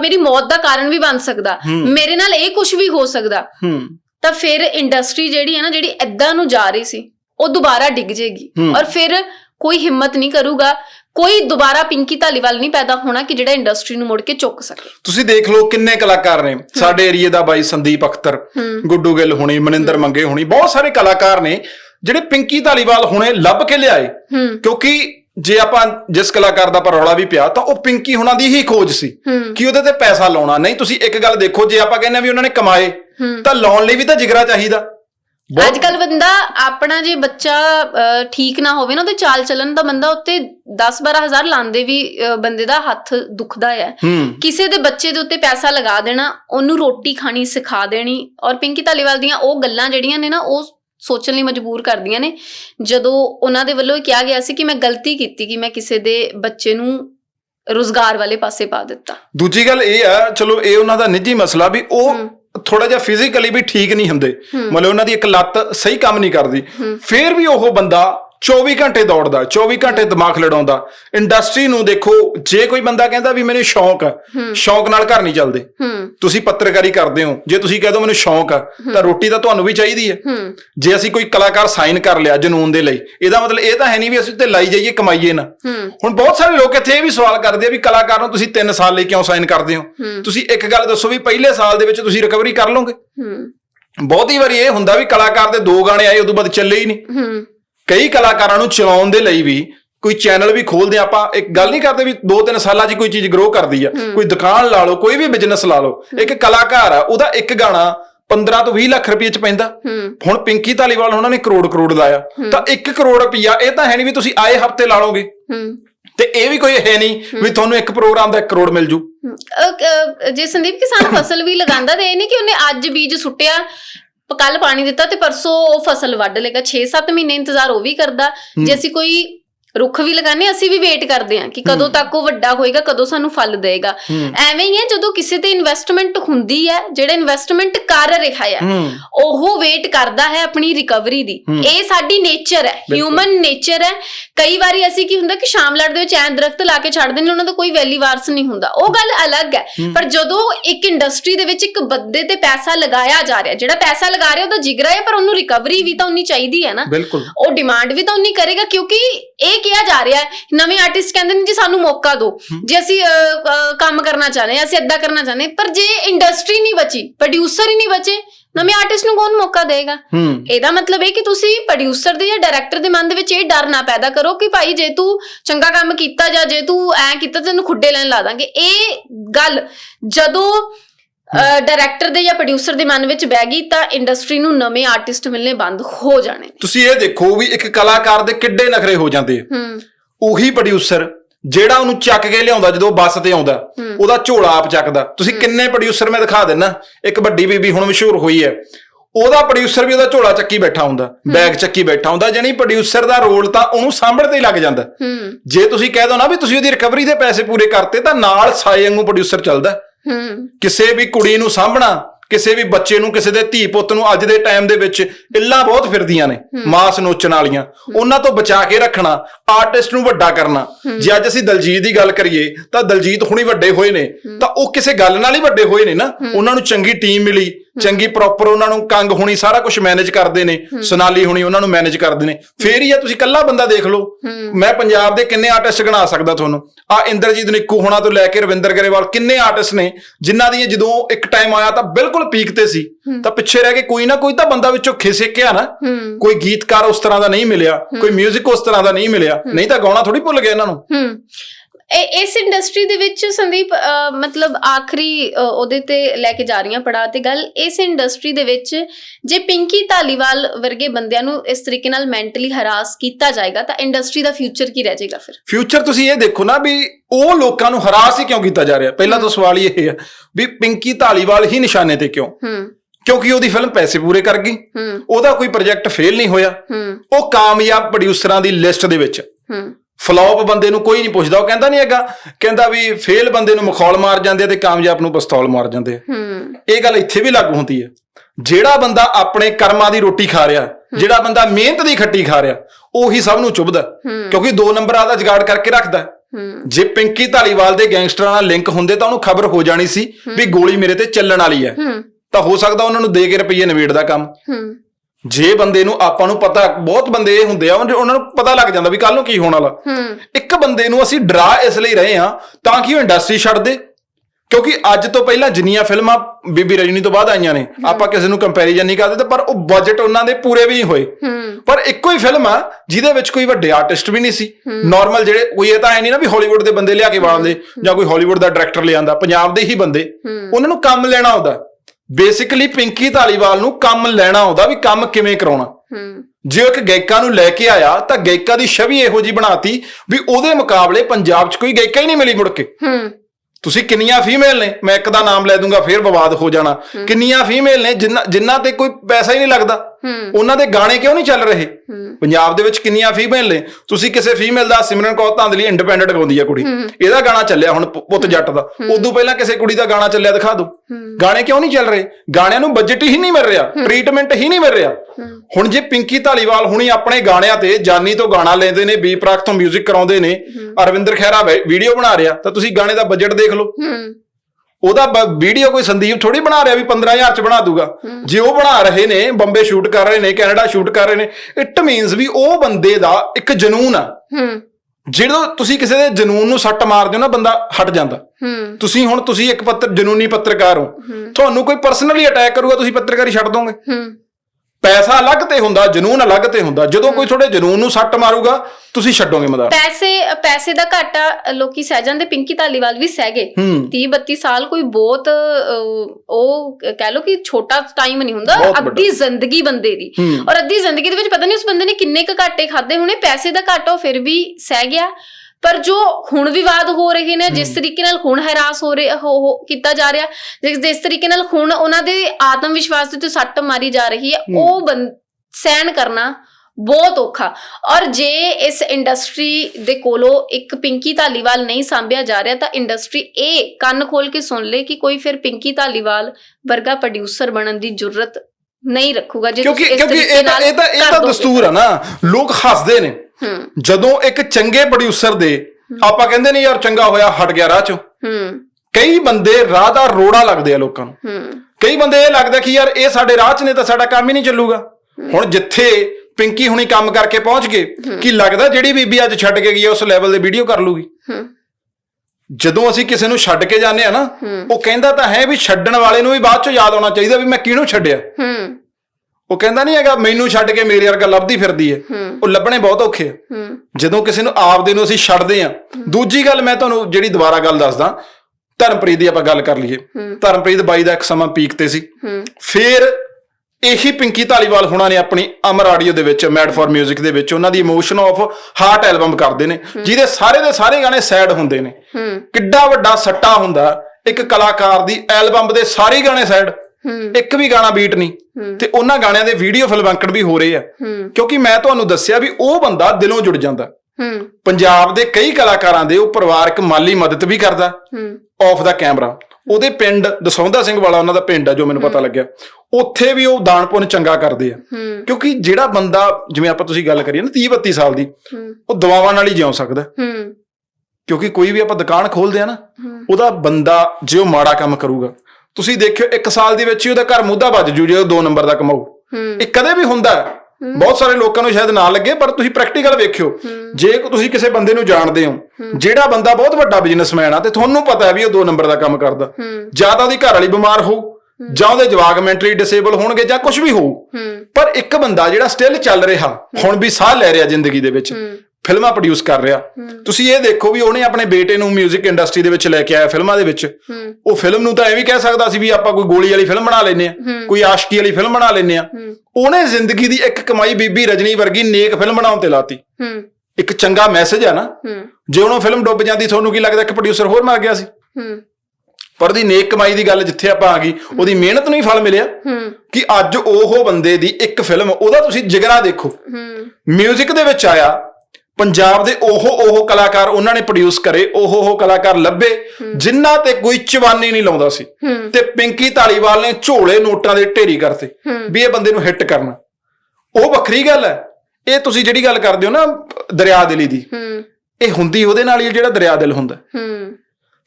ਮੇਰੀ ਮੌਤ ਦਾ ਕਾਰਨ ਵੀ ਬਣ ਸਕਦਾ। ਮੇਰੇ ਨਾਲ ਇਹ ਕੁਝ ਵੀ ਹੋ ਸਕਦਾ।
ਹੂੰ।
ਤਾਂ ਫਿਰ ਇੰਡਸਟਰੀ ਜਿਹੜੀ ਹੈ ਨਾ ਜਿਹੜੀ ਐਦਾਂ ਨੂੰ ਜਾ ਰਹੀ ਸੀ ਉਹ ਦੁਬਾਰਾ ਡਿੱਗ ਜੇਗੀ। ਔਰ ਫਿਰ ਕੋਈ ਹਿੰਮਤ ਨਹੀਂ ਕਰੂਗਾ ਕੋਈ ਦੁਬਾਰਾ ਪਿੰਕੀ ਧਾਲੀਵਾਲ ਨਹੀਂ ਪੈਦਾ ਹੋਣਾ ਕਿ ਜਿਹੜਾ ਇੰਡਸਟਰੀ ਨੂੰ ਮੁੜ ਕੇ ਚੁੱਕ ਸਕੇ।
ਤੁਸੀਂ ਦੇਖ ਲਓ ਕਿੰਨੇ ਕਲਾਕਾਰ ਨੇ। ਸਾਡੇ ਏਰੀਏ ਦਾ ਬਾਈ ਸੰਦੀਪ ਅਖਤਰ ਗੁੱਡੂ ਗਿੱਲ ਹੋਣੀ ਮਨਿੰਦਰ ਮੰਗੇ ਹੋਣੀ ਬਹੁਤ ਸਾਰੇ ਕਲਾਕਾਰ ਨੇ ਜਿਹੜੇ ਪਿੰਕੀ ਧਾਲੀਵਾਲ ਹੁਣੇ ਲੱਭ ਕੇ ਲਿਆਏ। ਕਿਉਂਕਿ ਜੇ ਆਪਾਂ ਜਿਸ ਕਲਾਕਾਰ ਦਾ ਪਰੌਲਾ ਵੀ ਪਿਆ ਤਾਂ ਉਹ ਪਿੰਕੀ ਹੁਣਾਂ ਦੀ ਹੀ ਖੋਜ ਸੀ ਕਿ ਉਹਦੇ ਤੇ ਪੈਸਾ ਲਾਉਣਾ। ਨਹੀਂ ਤੁਸੀਂ ਇੱਕ ਗੱਲ ਦੇਖੋ ਜੇ ਆਪਾਂ ਕਹਿੰਦੇ ਵੀ ਉਹਨਾਂ ਨੇ ਕਮਾਏ ਤਾਂ ਲਾਉਣ ਲਈ ਵੀ ਤਾਂ ਜਿਗਰਾ ਚਾਹੀਦਾ।
ਅੱਜ ਕੱਲ ਬੰਦਾ ਆਪਣਾ ਜੇ ਬੱਚਾ ਠੀਕ ਨਾ ਹੋਵੇ ਨਾ ਉਹਦੇ ਚਾਲ ਚੱਲਣ ਦਾ ਬੰਦਾ ਉੱਤੇ 10 12000 ਲਾਂਦੇ ਵੀ ਬੰਦੇ ਦਾ ਹੱਥ ਦੁਖਦਾ ਹੈ।
ਹੂੰ।
ਕਿਸੇ ਦੇ ਬੱਚੇ ਦੇ ਉੱਤੇ ਪੈਸਾ ਲਗਾ ਦੇਣਾ ਉਹਨੂੰ ਰੋਟੀ ਖਾਣੀ ਸਿਖਾ ਦੇਣੀ ਔਰ ਪਿੰਕੀ ਧਾਲੀਵਾਲ ਦੀਆਂ ਉਹ ਗੱਲਾਂ ਜਿਹੜੀਆਂ ਨੇ ਨਾ ਉਹ ਸੋਚਣ ਲਈ ਮਜਬੂਰ ਕਰਦੀਆਂ ਨੇ ਜਦੋਂ ਉਹਨਾਂ ਦੇ ਵੱਲੋਂ ਕਿਹਾ ਗਿਆ ਸੀ ਕਿ ਮੈਂ ਗਲਤੀ ਕੀਤੀ ਕਿ ਮੈਂ ਕਿਸੇ ਦੇ ਬੱਚੇ ਨੂੰ ਰੋਜ਼ਗਾਰ ਵਾਲੇ ਪਾਸੇ ਪਾ ਦਿੱਤਾ
ਦੂਜੀ ਗੱਲ ਇਹ ਆ ਚਲੋ ਇਹ ਉਹਨਾਂ ਦਾ ਨਿੱਜੀ ਮਸਲਾ ਵੀ ਉਹ। ਥੋੜਾ ਜਿਹਾ ਫਿਜ਼ੀਕਲੀ ਵੀ ਠੀਕ ਨਹੀਂ ਹੁੰਦੇ। ਮਤਲਬ ਉਹਨਾਂ ਦੀ ਇੱਕ ਲੱਤ ਸਹੀ ਕੰਮ ਨਹੀਂ ਕਰਦੀ। ਫਿਰ ਵੀ ਉਹ ਬੰਦਾ 24 ਘੰਟੇ ਦੌੜਦਾ 24 ਘੰਟੇ ਦਿਮਾਗ ਲੜਾਉਂਦਾ। ਇੰਡਸਟਰੀ ਨੂੰ ਦੇਖੋ ਜੇ ਕੋਈ ਬੰਦਾ ਕਹਿੰਦਾ ਵੀ ਮੈਨੂੰ ਸ਼ੌਂਕ ਆ। ਸ਼ੌਂਕ ਨਾਲ ਘਰ ਨਹੀਂ ਚੱਲਦੇ। ਤੁਸੀਂ ਪੱਤਰਕਾਰੀ ਕਰਦੇ ਹੋ ਜੇ ਤੁਸੀਂ ਕਹਿ ਦੋ ਮੈਨੂੰ ਸ਼ੌਂਕ ਆ ਤਾਂ ਰੋਟੀ ਤਾਂ ਤੁਹਾਨੂੰ ਵੀ ਚਾਹੀਦੀ ਹੈ। ਜੇ ਅਸੀਂ ਕੋਈ ਕਲਾਕਾਰ ਸਾਈਨ ਕਰ ਲਿਆ ਜਨੂਨ ਦੇ ਲਈ ਇਹਦਾ ਮਤਲਬ ਇਹ ਤਾਂ ਹੈ ਨਹੀਂ ਵੀ ਅਸੀਂ ਤੇ ਲਾਈ ਜਾਈਏ ਕਮਾਈਏ ਨਾ। ਹੁਣ ਬਹੁਤ ਸਾਰੇ ਲੋਕ ਇੱਥੇ ਇਹ ਵੀ ਸਵਾਲ ਕਰਦੇ ਆ ਵੀ ਕਲਾਕਾਰ ਨੂੰ ਤੁਸੀਂ 3 ਸਾਲ ਲਈ ਕਿਉਂ ਸਾਈਨ ਕਰਦੇ ਹੋ। ਤੁਸੀਂ ਇੱਕ ਗੱਲ ਦੱਸੋ ਵੀ ਪਹਿਲੇ ਸਾਲ ਦੇ ਵਿੱਚ ਤੁਸੀਂ ਰਿਕਵਰੀ ਕਰ ਲਓਗੇ? ਬਹੁਤੀ ਵਾਰੀ ਇਹ ਹੁੰਦਾ ਵੀ ਕਲਾਕਾਰ ਦੇ ਦੋ ਗਾਣੇ ਆਏ ਉਦੋਂ ਬਾਅਦ ਚੱਲੇ ਹੀ ਨਹੀਂ। ਕਈ ਕਲਾਕਾਰਾਂ ਨੂੰ ਚਲਾਉਣ ਦੇ ਲਈ ਵੀ ਕੋਈ ਚੈਨਲ ਵੀ ਖੋਲਦੇ ਆਪਾਂ ਇੱਕ ਗੱਲ ਨਹੀਂ ਕਰਦੇ ਵੀ 2-3 ਸਾਲਾਂ 'ਚ ਕੋਈ ਚੀਜ਼ ਗਰੋ ਕਰਦੀ ਆ। ਕੋਈ ਦੁਕਾਨ ਲਾ ਲਓ ਕੋਈ ਵੀ ਬਿਜ਼ਨਸ ਲਾ ਲਓ ਇੱਕ ਕਲਾਕਾਰ ਆ ਉਹਦਾ ਇੱਕ ਗਾਣਾ 15 ਤੋਂ 20 ਲੱਖ ਰੁਪਏ 'ਚ ਪੈਂਦਾ। ਹੁਣ ਪਿੰਕੀ ਧਾਲੀਵਾਲ ਉਹਨਾਂ ਨੇ ਕਰੋੜ ਕਰੋੜ ਲਾਇਆ। ਤਾਂ 1 ਕਰੋੜ ਰੁਪਈਆ ਇਹ ਤਾਂ ਹੈ ਨਹੀਂ ਵੀ ਤੁਸੀਂ ਆਏ ਹਫ਼ਤੇ ਲਾ ਲਓਗੇ। ਤੇ ਇਹ ਵੀ ਕੋਈ ਹੈ ਨਹੀਂ ਵੀ ਤੁਹਾਨੂੰ ਇੱਕ ਪ੍ਰੋਗਰਾਮ ਦਾ 1 ਕਰੋੜ ਮਿਲ ਜੂ।
ਜੇ ਸੰਦੀਪ ਕਿਸਾਨ ਫਸਲ ਵੀ ਲਗਾਉਂਦਾ ਤੇ ਇਹ ਨਹੀਂ ਕਿ ਉਹਨੇ ਅੱਜ ਬੀਜ ਸੁੱਟਿਆ ਕੱਲ ਪਾਣੀ ਦਿੱਤਾ ਤੇ ਪਰਸੋਂ ਉਹ ਫਸਲ ਵੱਢ ਲੇਗਾ 6-7 ਮਹੀਨੇ ਇੰਤਜ਼ਾਰ ਉਹ ਵੀ ਕਰਦਾ। ਜੇ ਅਸੀਂ ਕੋਈ ਰੁੱਖ ਵੀ ਲਗਾਨੇ ਅਸੀਂ ਵੀ ਵੇਟ ਕਰਦੇ ਹਾਂ ਕਿ ਕਦੋਂ ਤੱਕ ਉਹ ਵੱਡਾ ਹੋਏਗਾ ਕਦੋਂ ਸਾਨੂੰ ਫਲ ਦੇਗਾ ਐਵੇਂ ਹੀ ਹੈ ਜਦੋਂ ਕਿਸੇ ਤੇ ਇਨਵੈਸਟਮੈਂਟ ਹੁੰਦੀ ਹੈ ਜਿਹੜਾ ਇਨਵੈਸਟਮੈਂਟ ਕਰ ਰਿਹਾ ਹੈ ਉਹ ਵੇਟ ਕਰਦਾ ਹੈ ਆਪਣੀ ਰਿਕਵਰੀ ਦੀ। ਇਹ ਸਾਡੀ ਨੇਚਰ ਹੈ ਹਿਊਮਨ ਨੇਚਰ ਹੈ। ਕਈ ਵਾਰੀ ਅਸੀਂ ਕੀ ਹੁੰਦਾ ਕਿ ਸ਼ਾਮਲੜ ਦੇ ਵਿੱਚ ਐਂ ਦਰਖਤ ਲਾ ਕੇ ਛੱਡ ਦਿੰਦੇ ਉਹਨਾਂ ਦਾ ਕੋਈ ਵੈਲੀ ਵਾਰਸ ਨਹੀਂ ਹੁੰਦਾ। ਉਹ ਗੱਲ ਅਲੱਗ ਹੈ ਪਰ ਜਦੋਂ ਇੱਕ ਇੰਡਸਟਰੀ ਦੇ ਵਿੱਚ ਇੱਕ ਬੰਦੇ ਤੇ ਪੈਸਾ ਲਗਾਇਆ ਜਾ ਰਿਹਾ ਜਿਹੜਾ ਪੈਸਾ ਲਗਾ ਰਿਹਾ ਉਹਦਾ ਜਿਗਰਾ ਹੈ ਪਰ ਉਹਨੂੰ ਰਿਕਵਰੀ ਵੀ ਤਾਂ ਉਨੀ ਚਾਹੀਦੀ ਹੈ ਨਾ। ਉਹ ਡਿਮਾਂਡ ਵੀ ਤਾਂ ਉਨੀ ਕਰੇਗਾ ਕਿਉਂਕਿ ਇਹ ਕਿਹਾ ਜਾ ਰਿਹਾ ਹੈ। ਨਵੇਂ ਆਰਟਿਸਟ ਕਹਿੰਦੇ ਨੇ ਜੀ ਸਾਨੂੰ ਮੌਕਾ ਦਿਓ। ਜੇ ਅਸੀਂ ਅਹ, ਅਹ, ਕੰਮ ਕਰਨਾ ਚਾਹੁੰਦੇ ਹਾਂ ਅਸੀਂ ਏਦਾਂ ਕਰਨਾ ਚਾਹੁੰਦੇ ਹਾਂ, ਪਰ ਜੇ ਇੰਡਸਟਰੀ ਨਹੀਂ ਬਚੀ ਪ੍ਰੋਡਿਊਸਰ ਹੀ ਨਹੀਂ ਬਚੇ ਨਵੇਂ ਆਰਟਿਸਟ ਨੂੰ ਕੌਣ ਮੌਕਾ ਦੇਗਾ?
ਹੂੰ।
ਇਹਦਾ ਮਤਲਬ ਇਹ ਕਿ ਤੁਸੀਂ ਪ੍ਰੋਡਿਊਸਰ ਦੇ ਜਾਂ ਡਾਇਰੈਕਟਰ ਦੇ ਮਨ ਦੇ ਵਿੱਚ ਇਹ ਡਰ ਨਾ ਪੈਦਾ ਕਰੋ ਕਿ ਭਾਈ ਜੇ ਤੂੰ ਚੰਗਾ ਕੰਮ ਕੀਤਾ ਜਾਂ ਜੇ ਤੂੰ ਐ ਕੀਤਾ ਤੈਨੂੰ ਖੁੱਡੇ ਲੈਣ ਲਾ ਦਾਂਗੇ। ਇਹ ਗੱਲ ਜਦੋਂ ਡਾਇਰੈਕਟਰ ਦੇ ਜਾਂ ਪ੍ਰੋਡਿਊਸਰ ਦੇ ਮਨ ਵਿੱਚ ਬਹਿ ਗਈ ਤਾਂ ਇੰਡਸਟਰੀ ਨੂੰ ਨਵੇਂ ਆਰਟਿਸਟ ਮਿਲਨੇ ਬੰਦ ਹੋ ਜਾਣੇ। ਨੇ।
ਤੁਸੀਂ ਇਹ ਦੇਖੋ ਵੀ ਇੱਕ ਕਲਾਕਾਰ ਦੇ ਕਿੱਡੇ ਨਖਰੇ ਹੋ ਜਾਂਦੇ ਆ।
ਹੂੰ।
ਉਹੀ ਪ੍ਰੋਡਿਊਸਰ ਜਿਹੜਾ ਉਹਨੂੰ ਚੱਕ ਕੇ ਲਿਆਉਂਦਾ ਜਦੋਂ ਬੱਸ ਤੇ ਆਉਂਦਾ ਉਹਦਾ ਝੋਲਾ ਆਪ ਚੱਕਦਾ। ਤੁਸੀਂ ਕਿੰਨੇ ਪ੍ਰੋਡਿਊਸਰ ਮੈਂ ਦਿਖਾ ਦਿੰਨਾ ਇੱਕ ਵੱਡੀ ਬੀਬੀ ਹੁਣ ਮਸ਼ਹੂਰ ਹੋਈ ਹੈ। ਉਹਦਾ ਪ੍ਰੋਡਿਊਸਰ ਵੀ ਉਹਦਾ ਝੋਲਾ ਚੱਕੀ ਬੈਠਾ ਹੁੰਦਾ ਬੈਗ ਚੱਕੀ ਬੈਠਾ ਹੁੰਦਾ ਜਾਨੀ ਪ੍ਰੋਡਿਊਸਰ ਦਾ ਰੋਲ ਤਾਂ ਉਹਨੂੰ ਸਾਂਭਣ ਤੇ ਹੀ ਲੱਗ ਜਾਂਦਾ।
ਹੂੰ।
ਜੇ ਤੁਸੀਂ ਕਹਿ ਦੋ ਨਾ ਵੀ ਤੁਸੀਂ ਉਹਦੀ ਰਿਕਵਰੀ ਦੇ ਪੈਸੇ ਪੂਰੇ ਕਰਤੇ ਤਾਂ ਨਾਲ ਸਾਏ ਵਾਂਗੂ ਪ੍ਰੋਡਿਊਸਰ ਚੱਲਦਾ।
ਹੂੰ।
ਕਿਸੇ ਵੀ ਕੁੜੀ ਨੂੰ ਸਾਂਭਣਾ ਕਿਸੇ ਵੀ ਬੱਚੇ ਨੂੰ ਕਿਸੇ ਦੇ ਧੀ ਪੁੱਤ ਨੂੰ ਅੱਜ ਦੇ ਟਾਈਮ ਦੇ ਵਿੱਚ ਇੱਲਾਂ ਬਹੁਤ ਫਿਰਦੀਆਂ ਨੇ ਮਾਸ ਨੋਚਣ ਵਾਲੀਆਂ। ਉਹਨਾਂ ਤੋਂ ਬਚਾ ਕੇ ਰੱਖਣਾ ਆਰਟਿਸਟ ਨੂੰ ਵੱਡਾ ਕਰਨਾ। ਜੇ ਅੱਜ ਅਸੀਂ ਦਲਜੀਤ ਦੀ ਗੱਲ ਕਰੀਏ ਤਾਂ ਦਲਜੀਤ ਹੁਣੀ ਵੱਡੇ ਹੋਏ ਨੇ। ਤਾਂ ਉਹ ਕਿਸੇ ਗੱਲ ਨਾਲ ਹੀ ਵੱਡੇ ਹੋਏ ਨੇ ਨਾ। ਉਹਨਾਂ ਨੂੰ ਚੰਗੀ ਟੀਮ ਮਿਲੀ ਚੰਗੀ ਪ੍ਰੋਪਰ ਉਹਨਾਂ ਨੂੰ ਕੰਗ ਹੁਣੀ ਸਾਰਾ ਕੁਝ ਮੈਨੇਜ ਕਰਦੇ ਨੇ ਸੋਨਾਲੀ ਹੁਣੀ ਉਹਨਾਂ ਨੂੰ ਮੈਨੇਜ ਕਰਦੇ ਨੇ। ਫੇਰ ਹੀ ਆ ਤੁਸੀਂ ਇਕੱਲਾ ਬੰਦਾ ਦੇਖ ਲਓ। ਮੈਂ ਪੰਜਾਬ ਦੇ ਕਿੰਨੇ ਆਰਟਿਸਟ ਗਣਾ ਸਕਦਾ ਤੁਹਾਨੂੰ। ਆ ਇੰਦਰਜੀਤ ਨਿੱਕੂ ਹੋਣਾ ਤੋਂ ਲੈ ਕੇ ਰਵਿੰਦਰ ਗਰੇਵਾਲ ਕਿੰਨੇ ਆਰਟਿਸਟ ਨੇ ਜਿਨ੍ਹਾਂ ਦੀਆਂ ਜਦੋਂ ਇੱਕ ਟਾਈਮ ਆਇਆ ਤਾਂ ਬਿਲਕੁਲ ਪੀਕ ਤੇ ਸੀ। ਤਾਂ ਪਿੱਛੇ ਰਹਿ ਕੇ ਕੋਈ ਨਾ ਕੋਈ ਤਾਂ ਬੰਦਾ ਵਿੱਚੋਂ ਖਿਸਕਿਆ ਨਾ। ਕੋਈ ਗੀਤਕਾਰ ਉਸ ਤਰ੍ਹਾਂ ਦਾ ਨਹੀਂ ਮਿਲਿਆ ਕੋਈ 뮤직 ਉਸ ਤਰ੍ਹਾਂ ਦਾ ਨਹੀਂ ਮਿਲਿਆ। ਨਹੀਂ ਤਾਂ ਗਾਉਣਾ ਥੋੜੀ ਭੁੱਲ ਗਏ ਇਹਨਾਂ ਨੂੰ।
ਇਹ ਇਸ ਇੰਡਸਟਰੀ ਦੇ ਵਿੱਚ ਸੰਦੀਪ ਅਹ, ਮਤਲਬ ਆਖਰੀ ਅਹ, ਉਹਦੇ ਤੇ ਲੈ ਕੇ ਜਾ ਰਹੀਆਂ ਪੜਾ ਤੇ ਗੱਲ ਇਸ ਇੰਡਸਟਰੀ ਦੇ ਵਿੱਚ ਜੇ ਪਿੰਕੀ ਧਾਲੀਵਾਲ ਵਰਗੇ ਬੰਦਿਆਂ ਨੂੰ ਇਸ ਤਰੀਕੇ ਨਾਲ ਮੈਂਟਲੀ ਹਰਾਸ ਕੀਤਾ ਜਾਏਗਾ ਤਾਂ ਇੰਡਸਟਰੀ ਦਾ ਫਿਊਚਰ ਕੀ ਰਹਿ ਜਾਏਗਾ ਫਿਰ?
ਫਿਊਚਰ ਤੁਸੀਂ ਇਹ ਦੇਖੋ ਨਾ ਵੀ ਉਹ ਲੋਕਾਂ ਨੂੰ ਹਰਾਸ ਹੀ ਕਿਉਂ ਕੀਤਾ ਜਾ ਰਿਹਾ? ਪਹਿਲਾਂ ਤਾਂ ਸਵਾਲ ਹੀ ਇਹ ਹੈ ਵੀ ਪਿੰਕੀ ਧਾਲੀਵਾਲ ਹੀ ਨਿਸ਼ਾਨੇ ਤੇ ਕਿਉਂ?
ਹੂੰ।
ਕਿਉਂਕਿ ਉਹਦੀ ਫਿਲਮ ਪੈਸੇ ਪੂਰੇ ਕਰ ਗਈ।
ਹੂੰ।
ਉਹਦਾ ਕੋਈ ਪ੍ਰੋਜੈਕਟ ਫੇਲ ਨਹੀਂ ਹੋਇਆ।
ਹੂੰ।
ਉਹ ਕਾਮਯਾਬ ਪ੍ਰੋਡਿਊਸਰਾਂ ਦੀ ਲਿਸਟ ਦੇ ਵਿੱਚ।
ਹੂੰ।
ਫਲॉप ਬੰਦੇ ਨੂੰ ਕੋਈ ਨਹੀਂ ਪੁੱਛਦਾ ਉਹ ਕਹਿੰਦਾ ਨਹੀਂ ਹੈਗਾ ਕਹਿੰਦਾ ਵੀ ਫੇਲ ਬੰਦੇ ਨੂੰ ਮਖੌਲ ਮਾਰ ਜਾਂਦੇ ਤੇ ਕਾਮਯਾਬ ਨੂੰ ਪਿਸਤੌਲ ਮਾਰ ਜਾਂਦੇ ਇਹ ਗੱਲ ਇੱਥੇ ਵੀ ਲਾਗੂ ਹੁੰਦੀ ਹੈ। ਜਿਹੜਾ ਬੰਦਾ ਆਪਣੇ ਕਰਮਾਂ ਦੀ ਰੋਟੀ ਖਾ ਰਿਹਾ ਜਿਹੜਾ ਬੰਦਾ ਮਿਹਨਤ ਦੀ ਖੱਟੀ ਖਾ ਰਿਹਾ ਉਹੀ ਸਭ ਨੂੰ ਚੁੱਭਦਾ ਕਿਉਂਕਿ ਦੋ ਨੰਬਰ ਦਾ ਜਗਾੜ ਕਰਕੇ ਰੱਖਦਾ ਜੇ ਪਿੰਕੀ ਧਾਲੀਵਾਲ ਦੇ ਗੈਂਗਸਟਰਾਂ ਨਾਲ ਲਿੰਕ ਹੁੰਦੇ ਤਾਂ ਉਹਨੂੰ ਖਬਰ ਹੋ ਜਾਣੀ ਸੀ ਵੀ ਗੋਲੀ ਮੇਰੇ ਤੇ ਚੱਲਣ ਵਾਲੀ ਹੈ। ਤਾਂ ਹੋ ਸਕਦਾ ਉਹਨਾਂ ਨੂੰ ਦੇ ਕੇ ਰੁਪਈਏ ਨਵੇੜ ਦਾ ਕੰਮ। ਜੇ ਬੰਦੇ ਨੂੰ ਆਪਾਂ ਨੂੰ ਪਤਾ ਬਹੁਤ ਬੰਦੇ ਇਹ ਹੁੰਦੇ ਆ ਉਹਨਾਂ ਨੂੰ ਪਤਾ ਲੱਗ ਜਾਂਦਾ ਵੀ ਕੱਲ ਨੂੰ ਕੀ ਹੋਣ ਵਾਲਾ। ਇੱਕ ਬੰਦੇ ਨੂੰ ਅਸੀਂ ਡਰਾ ਇਸ ਲਈ ਰਹੇ ਆ ਤਾਂ ਕਿ ਉਹ ਇੰਡਸਟਰੀ ਛੱਡ ਦੇ। ਕਿਉਂਕਿ ਅੱਜ ਤੋਂ ਪਹਿਲਾਂ ਜਿੰਨੀਆਂ ਫਿਲਮਾਂ ਬੀਬੀ ਰਜਨੀ ਤੋਂ ਬਾਅਦ ਆਈਆਂ ਨੇ ਆਪਾਂ ਕਿਸੇ ਨੂੰ ਕੰਪੈਰੀਜ਼ਨ ਨਹੀਂ ਕਰਦੇ ਪਰ ਉਹ ਬਜਟ ਉਹਨਾਂ ਦੇ ਪੂਰੇ ਵੀ ਨਹੀਂ ਹੋਏ। ਪਰ ਇੱਕੋ ਹੀ ਫਿਲਮ ਆ ਜਿਹਦੇ ਵਿੱਚ ਕੋਈ ਵੱਡੇ ਆਰਟਿਸਟ ਵੀ ਨਹੀਂ ਸੀ। ਨਾਰਮਲ ਜਿਹੜੇ ਕੋਈ ਇਹ ਤਾਂ ਐ ਨਹੀਂ ਨਾ ਵੀ ਹਾਲੀਵੁੱਡ ਦੇ ਬੰਦੇ ਲਿਆ ਕੇ ਵਾਲਦੇ ਜਾਂ ਕੋਈ ਹਾਲੀਵੁੱਡ ਦਾ ਡਾਇਰੈਕਟਰ ਲਿਆਂਦਾ ਪੰਜਾਬ ਦੇ ਹੀ ਬੰਦੇ। ਉਹਨਾਂ ਨੂੰ ਕੰਮ ਲੈਣਾ ਆਉਂਦਾ। ਬੇਸਿਕਲੀ ਪਿੰਕੀ ਧਾਲੀਵਾਲ ਨੂੰ ਕੰਮ ਲੈਣਾ ਆਉਂਦਾ ਵੀ ਕੰਮ ਕਿਵੇਂ ਕਰਾਉਣਾ।
ਹੂੰ।
ਜੇ ਉਹ ਇੱਕ ਗਾਇਕਾ ਨੂੰ ਲੈ ਕੇ ਆਇਆ ਤਾਂ ਗਾਇਕਾ ਦੀ ਛਵੀ ਇਹੋ ਜੀ ਬਣਾਤੀ ਵੀ ਉਹਦੇ ਮੁਕਾਬਲੇ ਪੰਜਾਬ 'ਚ ਕੋਈ ਗਾਇਕਾ ਹੀ ਨਹੀਂ ਮਿਲੀ ਮੁੜ ਕੇ।
ਹੂੰ।
ਤੁਸੀਂ ਕਿੰਨੀਆਂ ਫੀਮੇਲ ਨੇ? ਮੈਂ ਇੱਕ ਦਾ ਨਾਮ ਲੈ ਦੂੰਗਾ ਫਿਰ ਵਿਵਾਦ ਹੋ ਜਾਣਾ। ਕਿੰਨੀਆਂ ਫੀਮੇਲ ਨੇ? ਜਿਨ੍ਹਾਂ ਜਿਨ੍ਹਾਂ ਤੇ ਕੋਈ ਪੈਸਾ ਹੀ ਨਹੀਂ ਲੱਗਦਾ। ਉਹਨਾਂ ਦੇ ਗਾਣੇ ਕਿਉਂ ਨਹੀਂ ਚੱਲ ਰਹੇ? ਪੰਜਾਬ ਦੇ ਵਿੱਚ ਕਿੰਨੀਆਂ ਫੀਮੇਲ ਨੇ ਤੁਸੀਂ ਕਿਸੇ ਫੀਮੇਲ ਦਾ ਸਿਮਰਨ ਕੌਰ ਧਾਂਦਲੀ ਇੰਡੀਪੈਂਡੈਂਟ ਗਾਉਂਦੀ ਆ ਕੁੜੀ। ਇਹਦਾ ਗਾਣਾ ਚੱਲਿਆ ਹੁਣ ਪੁੱਤ ਜੱਟ ਦਾ। ਉਦੋਂ ਪਹਿਲਾਂ ਕਿਸੇ ਕੁੜੀ ਦਾ ਗਾਣਾ ਚੱਲਿਆ ਦਿਖਾ ਦਿਓ। ਗਾਣੇ ਕਿਉਂ ਨਹੀਂ ਚੱਲ ਰਹੇ? ਗਾਣਿਆਂ ਨੂੰ ਬਜਟ ਹੀ ਨਹੀਂ ਮਿਲ ਰਿਹਾ। ਟ੍ਰੀਟਮੈਂਟ ਹੀ ਨਹੀਂ ਮਿਲ ਰਿਹਾ। ਹੁਣ ਜੇ ਪਿੰਕੀ ਧਾਲੀਵਾਲ ਹੁਣੀ ਆਪਣੇ ਗਾਣਿਆਂ ਤੇ ਜਾਨੀ ਤੋਂ ਗਾਣਾ ਲੈਂਦੇ ਨੇ ਬੀ ਪ੍ਰਾਕ ਤੋਂ 뮤직 ਕਰਾਉਂਦੇ ਨੇ ਅਰਵਿੰਦਰ ਖਹਿਰਾ ਵੀਡੀਓ ਬਣਾ ਰਿਹਾ ਤਾਂ ਤੁਸੀਂ ਗਾਣੇ ਦਾ ਬਜਟ ਦੇਖ ਲਓ। ਉਹਦਾ ਵੀਡੀਓ ਕੋਈ ਸੰਦੀਪ ਥੋੜੀ ਬਣਾ ਰਿਹਾ ਵੀ 15000 ਚ ਬਣਾ ਦੂਗਾ। ਜੇ ਉਹ ਬਣਾ ਰਹੇ ਨੇ ਬੰਬੇ ਸ਼ੂਟ ਕਰ ਰਹੇ ਨੇ ਕੈਨੇਡਾ ਸ਼ੂਟ ਕਰ ਰਹੇ ਨੇ ਇਟ ਮੀਨਸ ਵੀ ਉਹ ਬੰਦੇ ਦਾ ਇੱਕ ਜਨੂਨ ਆ। ਜਦੋਂ ਤੁਸੀਂ ਕਿਸੇ ਦੇ ਜਨੂਨ ਨੂੰ ਸੱਟ ਮਾਰਦੇ ਹੋ ਨਾ ਬੰਦਾ ਹਟ ਜਾਂਦਾ। ਤੁਸੀਂ ਹੁਣ ਤੁਸੀਂ ਇੱਕ ਪੱਤਰ ਜਨੂਨੀ ਪੱਤਰਕਾਰ ਹੋ। ਤੁਹਾਨੂੰ ਕੋਈ ਪਰਸਨਲੀ ਅਟੈਕ ਕਰੂਗਾ ਤੁਸੀਂ ਪੱਤਰਕਾਰੀ ਛੱਡ ਦੋਗੇ। ਪੈਸਾ ਅਲੱਗ ਤੇ ਹੁੰਦਾ ਜਨੂਨ ਅਲੱਗ ਤੇ ਹੁੰਦਾ। ਜਦੋਂ ਕੋਈ ਤੁਹਾਡੇ ਜਨੂਨ ਨੂੰ ਸੱਟ ਮਾਰੂਗਾ ਤੁਸੀਂ ਛੱਡੋਗੇ ਮੈਦਾਨ
ਪੈਸੇ ਪੈਸੇ ਦਾ ਘਾਟਾ ਲੋਕੀ ਸਹਿ ਜਾਂਦੇ ਪਿੰਕੀ ਧਾਲੀਵਾਲ ਵੀ ਸਹਿ ਗਏ।
ਹੂੰ
30 32 ਸਾਲ ਕੋਈ ਬਹੁਤ ਉਹ ਕਹਿ ਲੋ ਕਿ ਛੋਟਾ ਟਾਈਮ ਨਹੀਂ ਹੁੰਦਾ। ਅੱਧੀ ਜ਼ਿੰਦਗੀ ਬੰਦੇ ਦੀ। ਔਰ ਅੱਧੀ ਜ਼ਿੰਦਗੀ ਦੇ ਵਿੱਚ ਪਤਾ ਨਹੀਂ ਉਸ ਬੰਦੇ ਨੇ ਕਿੰਨੇ ਕ ਘਾਟੇ ਖਾਦੇ ਹੋਣੇ ਪੈਸੇ ਦਾ ਘਾਟਾ ਉਹ ਫਿਰ ਵੀ ਸਹਿ ਗਿਆ। ਪਰ ਜੋ ਹੁਣ ਵਿਵਾਦ ਹੋ ਰਹੇ ਨੇ ਜਿਸ ਤਰੀਕੇ ਨਾਲ ਹੁਣ ਹਰਾਸ ਹੋ ਰਿਹਾ ਹੋ ਕੀਤਾ ਜਾ ਰਿਹਾ ਜਿਸ ਜਿਸ ਤਰੀਕੇ ਨਾਲ ਹੁਣ ਉਹਨਾਂ ਦੇ ਆਤਮ ਵਿਸ਼ਵਾਸ ਉੱਤੇ ਸੱਟ ਮਾਰੀ ਜਾ ਰਹੀ ਹੈ ਉਹ ਸਹਿਣ ਕਰਨਾ ਬਹੁਤ ਔਖਾ। ਔਰ ਜੇ ਇਸ ਇੰਡਸਟਰੀ ਦੇ ਕੋਲੋਂ ਇੱਕ ਪਿੰਕੀ ਧਾਲੀਵਾਲ ਨਹੀਂ ਸੰਭਿਆ ਜਾ ਰਿਹਾ ਤਾਂ ਇੰਡਸਟਰੀ ਇਹ ਕੰਨ ਖੋਲ ਕੇ ਸੁਣ ਲੇ ਕਿ ਕੋਈ ਫਿਰ ਪਿੰਕੀ ਧਾਲੀਵਾਲ ਵਰਗਾ ਪ੍ਰੋਡਿਊਸਰ ਬਣਨ ਦੀ ਜੁਰਤ ਨਹੀਂ ਰੱਖੂਗਾ ਜੇ
ਕਿਉਂਕਿ ਕਿਉਂਕਿ ਇਹ ਤਾਂ ਇਹ ਤਾਂ ਇਹ ਤਾਂ। ਦਸਤੂਰ ਆ ਨਾ। ਲੋਕ ਹੱਸਦੇ ਨੇ।
ਹੂੰ।
ਜਦੋਂ ਇੱਕ ਚੰਗੇ ਪ੍ਰੋਡਿਊਸਰ ਦੇ ਆਪਾਂ ਕਹਿੰਦੇ ਨੇ ਯਾਰ ਚੰਗਾ ਹੋਇਆ ਹਟ ਗਿਆ ਰਾਹ ਚੋਂ।
ਹੂੰ।
ਕਈ ਬੰਦੇ ਰਾਹ ਦਾ ਰੋੜਾ ਲੱਗਦੇ ਆ ਲੋਕਾਂ ਨੂੰ।
ਹੂੰ।
ਕਈ ਬੰਦੇ ਇਹ ਲੱਗਦਾ ਕਿ ਯਾਰ ਇਹ ਸਾਡੇ ਰਾਹ 'ਚ ਨੇ ਤਾਂ ਸਾਡਾ ਕੰਮ ਹੀ ਨਹੀਂ ਚੱਲੂਗਾ। ਹੁਣ ਜਿੱਥੇ ਪਿੰਕੀ ਹੁਣੀ ਕੰਮ ਕਰਕੇ ਪਹੁੰਚ ਗਏ ਕੀ ਲੱਗਦਾ ਜਿਹੜੀ ਬੀਬੀ ਅੱਜ ਛੱਡ ਕੇ ਗਈ ਉਸ ਲੈਵਲ ਦੇ ਵੀਡੀਓ ਕਰ ਲੂਗੀ?
ਹੂੰ।
ਜਦੋਂ ਅਸੀਂ ਕਿਸੇ ਨੂੰ ਛੱਡ ਕੇ ਜਾਂਦੇ ਆ ਨਾ ਉਹ ਕਹਿੰਦਾ ਤਾਂ ਹੈ ਵੀ ਛੱਡਣ ਵਾਲੇ ਨੂੰ ਵੀ ਬਾਅਦ 'ਚ ਯਾਦ ਆਉਣਾ ਚਾਹੀਦਾ ਵੀ ਮੈਂ ਕਿਹਨੂੰ ਛੱਡਿਆ?
ਹੂੰ।
ਉਹ ਕਹਿੰਦਾ ਨਹੀਂ ਹੈਗਾ ਮੈਨੂੰ ਛੱਡ ਕੇ ਮੇਰੇ ਵਰਗਾ ਲੱਭਦੀ ਫਿਰਦੀ ਹੈ। ਉਹ ਲੱਭਣੇ ਬਹੁਤ ਔਖੇ ਆ।
ਹੂੰ।
ਜਦੋਂ ਕਿਸੇ ਨੂੰ ਆਪਦੇ ਨੂੰ ਅਸੀਂ ਛੱਡਦੇ ਆ ਦੂਜੀ ਗੱਲ ਮੈਂ ਤੁਹਾਨੂੰ ਜਿਹੜੀ ਦੁਬਾਰਾ ਗੱਲ ਦੱਸਦਾ ਧਰਮਪ੍ਰੀਤ ਦੀ ਆਪਾਂ ਗੱਲ ਕਰ ਲਈਏ। ਧਰਮਪ੍ਰੀਤ ਬਾਈ ਦਾ ਇੱਕ ਸਮਾਂ ਪੀਕ ਤੇ ਸੀ। ਫਿਰ ਇਹੀ ਪਿੰਕੀ ਧਾਲੀਵਾਲ ਹੁਣਾਂ ਨੇ ਆਪਣੀ ਅਮਰ ਆਡੀਓ ਦੇ ਵਿੱਚ ਮੈਡ ਫॉर 뮤직 ਦੇ ਵਿੱਚ ਉਹਨਾਂ ਦੀ ਇਮੋਸ਼ਨ ਆਫ ਹਾਰਟ ਐਲਬਮ ਕਰਦੇ ਨੇ ਜਿਹਦੇ ਸਾਰੇ ਦੇ ਸਾਰੇ ਗਾਣੇ ਸੈਡ ਹੁੰਦੇ ਨੇ। ਕਿੱਡਾ ਵੱਡਾ ਸੱਟਾ ਹੁੰਦਾ ਇੱਕ ਕਲਾਕਾਰ ਦੀ ਐਲਬਮ ਦੇ ਸਾਰੇ ਗਾਣੇ ਸੈਡ ਇੱਕ ਵੀ ਗਾਣਾ ਬੀਟ ਨਹੀਂ ਤੇ ਉਹਨਾਂ ਗਾਣਿਆਂ ਦੇ ਵੀਡੀਓ ਫਿਲਮਾਂਕਣ ਵੀ ਹੋ ਰਹੇ ਆ। ਕਿਉਂਕਿ ਮੈਂ ਤੁਹਾਨੂੰ ਦੱਸਿਆ ਵੀ ਉਹ ਬੰਦਾ ਦਿਲੋਂ ਜੁੜ ਜਾਂਦਾ। ਪੰਜਾਬ ਦੇ ਕਈ ਕਲਾਕਾਰਾਂ ਦੇ ਉਹ ਪਰਿਵਾਰਕ ਮਾਲੀ ਮਦਦ ਵੀ ਕਰਦਾ। ਆਫ ਦਾ ਕੈਮਰਾ ਉਹਦੇ ਪਿੰਡ ਦਸੌਂਦਾ ਸਿੰਘ ਵਾਲਾ ਉਹਨਾਂ ਦਾ ਪਿੰਡ ਆ ਜੋ ਮੈਨੂੰ ਪਤਾ ਲੱਗਿਆ ਉੱਥੇ ਵੀ ਉਹ ਦਾਨ ਪੁੰਨ ਚੰਗਾ ਕਰਦੇ ਆ। ਕਿਉਂਕਿ ਜਿਹੜਾ ਬੰਦਾ ਜਿਵੇਂ ਆਪਾਂ ਤੁਸੀਂ ਗੱਲ ਕਰੀਏ ਨਾ 30 32 ਸਾਲ ਦੀ ਉਹ ਦਵਾਵਾਂ ਨਾਲ ਹੀ ਜਿਉ ਸਕਦਾ।
ਹੂੰ।
ਕਿਉਂਕਿ ਕੋਈ ਵੀ ਆਪਾਂ ਦੁਕਾਨ ਖੋਲਦੇ ਆ ਨਾ ਉਹਦਾ ਬੰਦਾ ਜੇ ਉਹ ਮਾੜਾ ਕੰਮ ਕਰੂਗਾ। ਤੁਸੀਂ ਦੇਖਿਓ 1 ਸਾਲ ਦੇ ਵਿੱਚ ਹੀ ਉਹਦਾ ਘਰ ਮੁੱਦਾ ਵੱਜ ਜੂ ਜੇ ਉਹ 2 ਨੰਬਰ ਦਾ ਕਮਾਊ। ਇਹ ਕਦੇ ਵੀ ਹੁੰਦਾ। ਬਹੁਤ ਸਾਰੇ ਲੋਕਾਂ ਨੂੰ ਸ਼ਾਇਦ ਨਾ ਲੱਗੇ ਪਰ ਤੁਸੀਂ ਪ੍ਰੈਕਟੀਕਲ ਵੇਖਿਓ। ਜੇ ਤੁਸੀਂ ਕਿਸੇ ਬੰਦੇ ਨੂੰ ਜਾਣਦੇ ਹੋ ਜਿਹੜਾ ਬੰਦਾ ਬਹੁਤ ਵੱਡਾ ਬਿਜ਼ਨਸਮੈਨ ਆ ਤੇ ਤੁਹਾਨੂੰ ਪਤਾ ਹੈ ਵੀ ਉਹ 2 ਨੰਬਰ ਦਾ ਕੰਮ ਕਰਦਾ।
ਹੂੰ।
ਜ਼ਿਆਦਾ ਉਹਦੀ ਘਰ ਵਾਲੀ ਬਿਮਾਰ ਹੋਊ ਜਾਂ ਉਹਦੇ ਜਵਾਕ ਮੈਂਟਲੀ ਡਿਸੇਬਲ ਹੋਣਗੇ ਜਾਂ ਕੁਝ ਵੀ ਹੋਊ।
ਹੂੰ।
ਪਰ ਇੱਕ ਬੰਦਾ ਜਿਹੜਾ ਸਟਿਲ ਚੱਲ ਰਿਹਾ ਹੁਣ ਵੀ ਸਾਹ ਲੈ ਰਿਹਾ ਜ਼ਿੰਦਗੀ ਦੇ ਵਿੱਚ ਫਿਲਮਾਂ ਪ੍ਰੋਡਿਊਸ ਕਰ ਰਿਹਾ। ਤੁਸੀਂ ਇਹ ਦੇਖੋ ਵੀ ਉਹਨੇ ਆਪਣੇ ਬੇਟੇ ਨੂੰ 뮤직 ਇੰਡਸਟਰੀ ਦੇ ਵਿੱਚ ਲੈ ਕੇ ਆਇਆ ਫਿਲਮਾਂ ਦੇ ਵਿੱਚ। ਉਹ ਫਿਲਮ ਨੂੰ ਤਾਂ ਐਵੇਂ ਕਹਿ ਸਕਦਾ ਸੀ ਵੀ ਆਪਾਂ ਕੋਈ ਗੋਲੀ ਵਾਲੀ ਫਿਲਮ ਬਣਾ ਲੈਨੇ ਆ ਕੋਈ ਆਸ਼ਕੀ ਵਾਲੀ ਫਿਲਮ ਬਣਾ ਲੈਨੇ ਆ ਉਹਨੇ ਜ਼ਿੰਦਗੀ ਦੀ ਇੱਕ ਕਮਾਈ ਬੀਬੀ ਰਜਨੀ ਵਰਗੀ ਨੇਕ ਫਿਲਮ ਬਣਾਉਣ ਤੇ ਲਾਤੀ। ਇੱਕ ਚੰਗਾ ਮੈਸੇਜ ਆ ਨਾ। ਜੇ ਉਹਨੋਂ ਫਿਲਮ ਡੁੱਬ ਜਾਂਦੀ ਤੁਹਾਨੂੰ ਕੀ ਲੱਗਦਾ ਇੱਕ ਪ੍ਰੋਡਿਊਸਰ ਹੋਰ ਮਰ ਗਿਆ ਸੀ? ਪਰ ਦੀ ਨੇਕ ਕਮਾਈ ਦੀ ਗੱਲ ਜਿੱਥੇ ਆਪਾਂ ਆ ਗਈ ਉਹਦੀ ਮਿਹਨਤ ਨੂੰ ਹੀ ਫਲ ਮਿਲਿਆ। ਕਿ ਅੱਜ ਉਹ ਬੰਦੇ ਦੀ ਇੱਕ ਫਿਲਮ ਉਹਦਾ ਤੁਸੀਂ ਜਿਗਰਾ ਦੇਖੋ। ਮਿਊਜ਼ਿਕ ਦੇ ਵਿੱਚ ਆਇਆ ਪੰਜਾਬ ਦੇ ਉਹ ਉਹ ਕਲਾਕਾਰ ਉਹਨਾਂ ਨੇ ਪ੍ਰੋਡਿਊਸ ਕਰੇ ਉਹ ਉਹ ਕਲਾਕਾਰ ਲੱਭੇ ਜਿਨ੍ਹਾਂ ਤੇ ਕੋਈ ਚਵਾਨੀ ਨਹੀਂ ਲਾਉਂਦਾ ਸੀ। ਤੇ ਪਿੰਕੀ ਢਾਲੀਵਾਲ ਨੇ ਝੋਲੇ ਨੋਟਾਂ ਦੇ ਢੇਰੀ ਕਰਤੇ ਵੀ ਇਹ ਬੰਦੇ ਨੂੰ ਹਿੱਟ ਕਰਨਾ। ਉਹ ਵੱਖਰੀ ਗੱਲ ਹੈ। ਇਹ ਤੁਸੀਂ ਜਿਹੜੀ ਗੱਲ ਕਰਦੇ ਹੋ ਨਾ ਦਰਿਆ ਦਿਲੀ ਦੀ ਇਹ ਹੁੰਦੀ ਉਹਦੇ ਨਾਲ ਹੀ ਜਿਹੜਾ ਦਰਿਆ ਦਿਲ ਹੁੰਦਾ।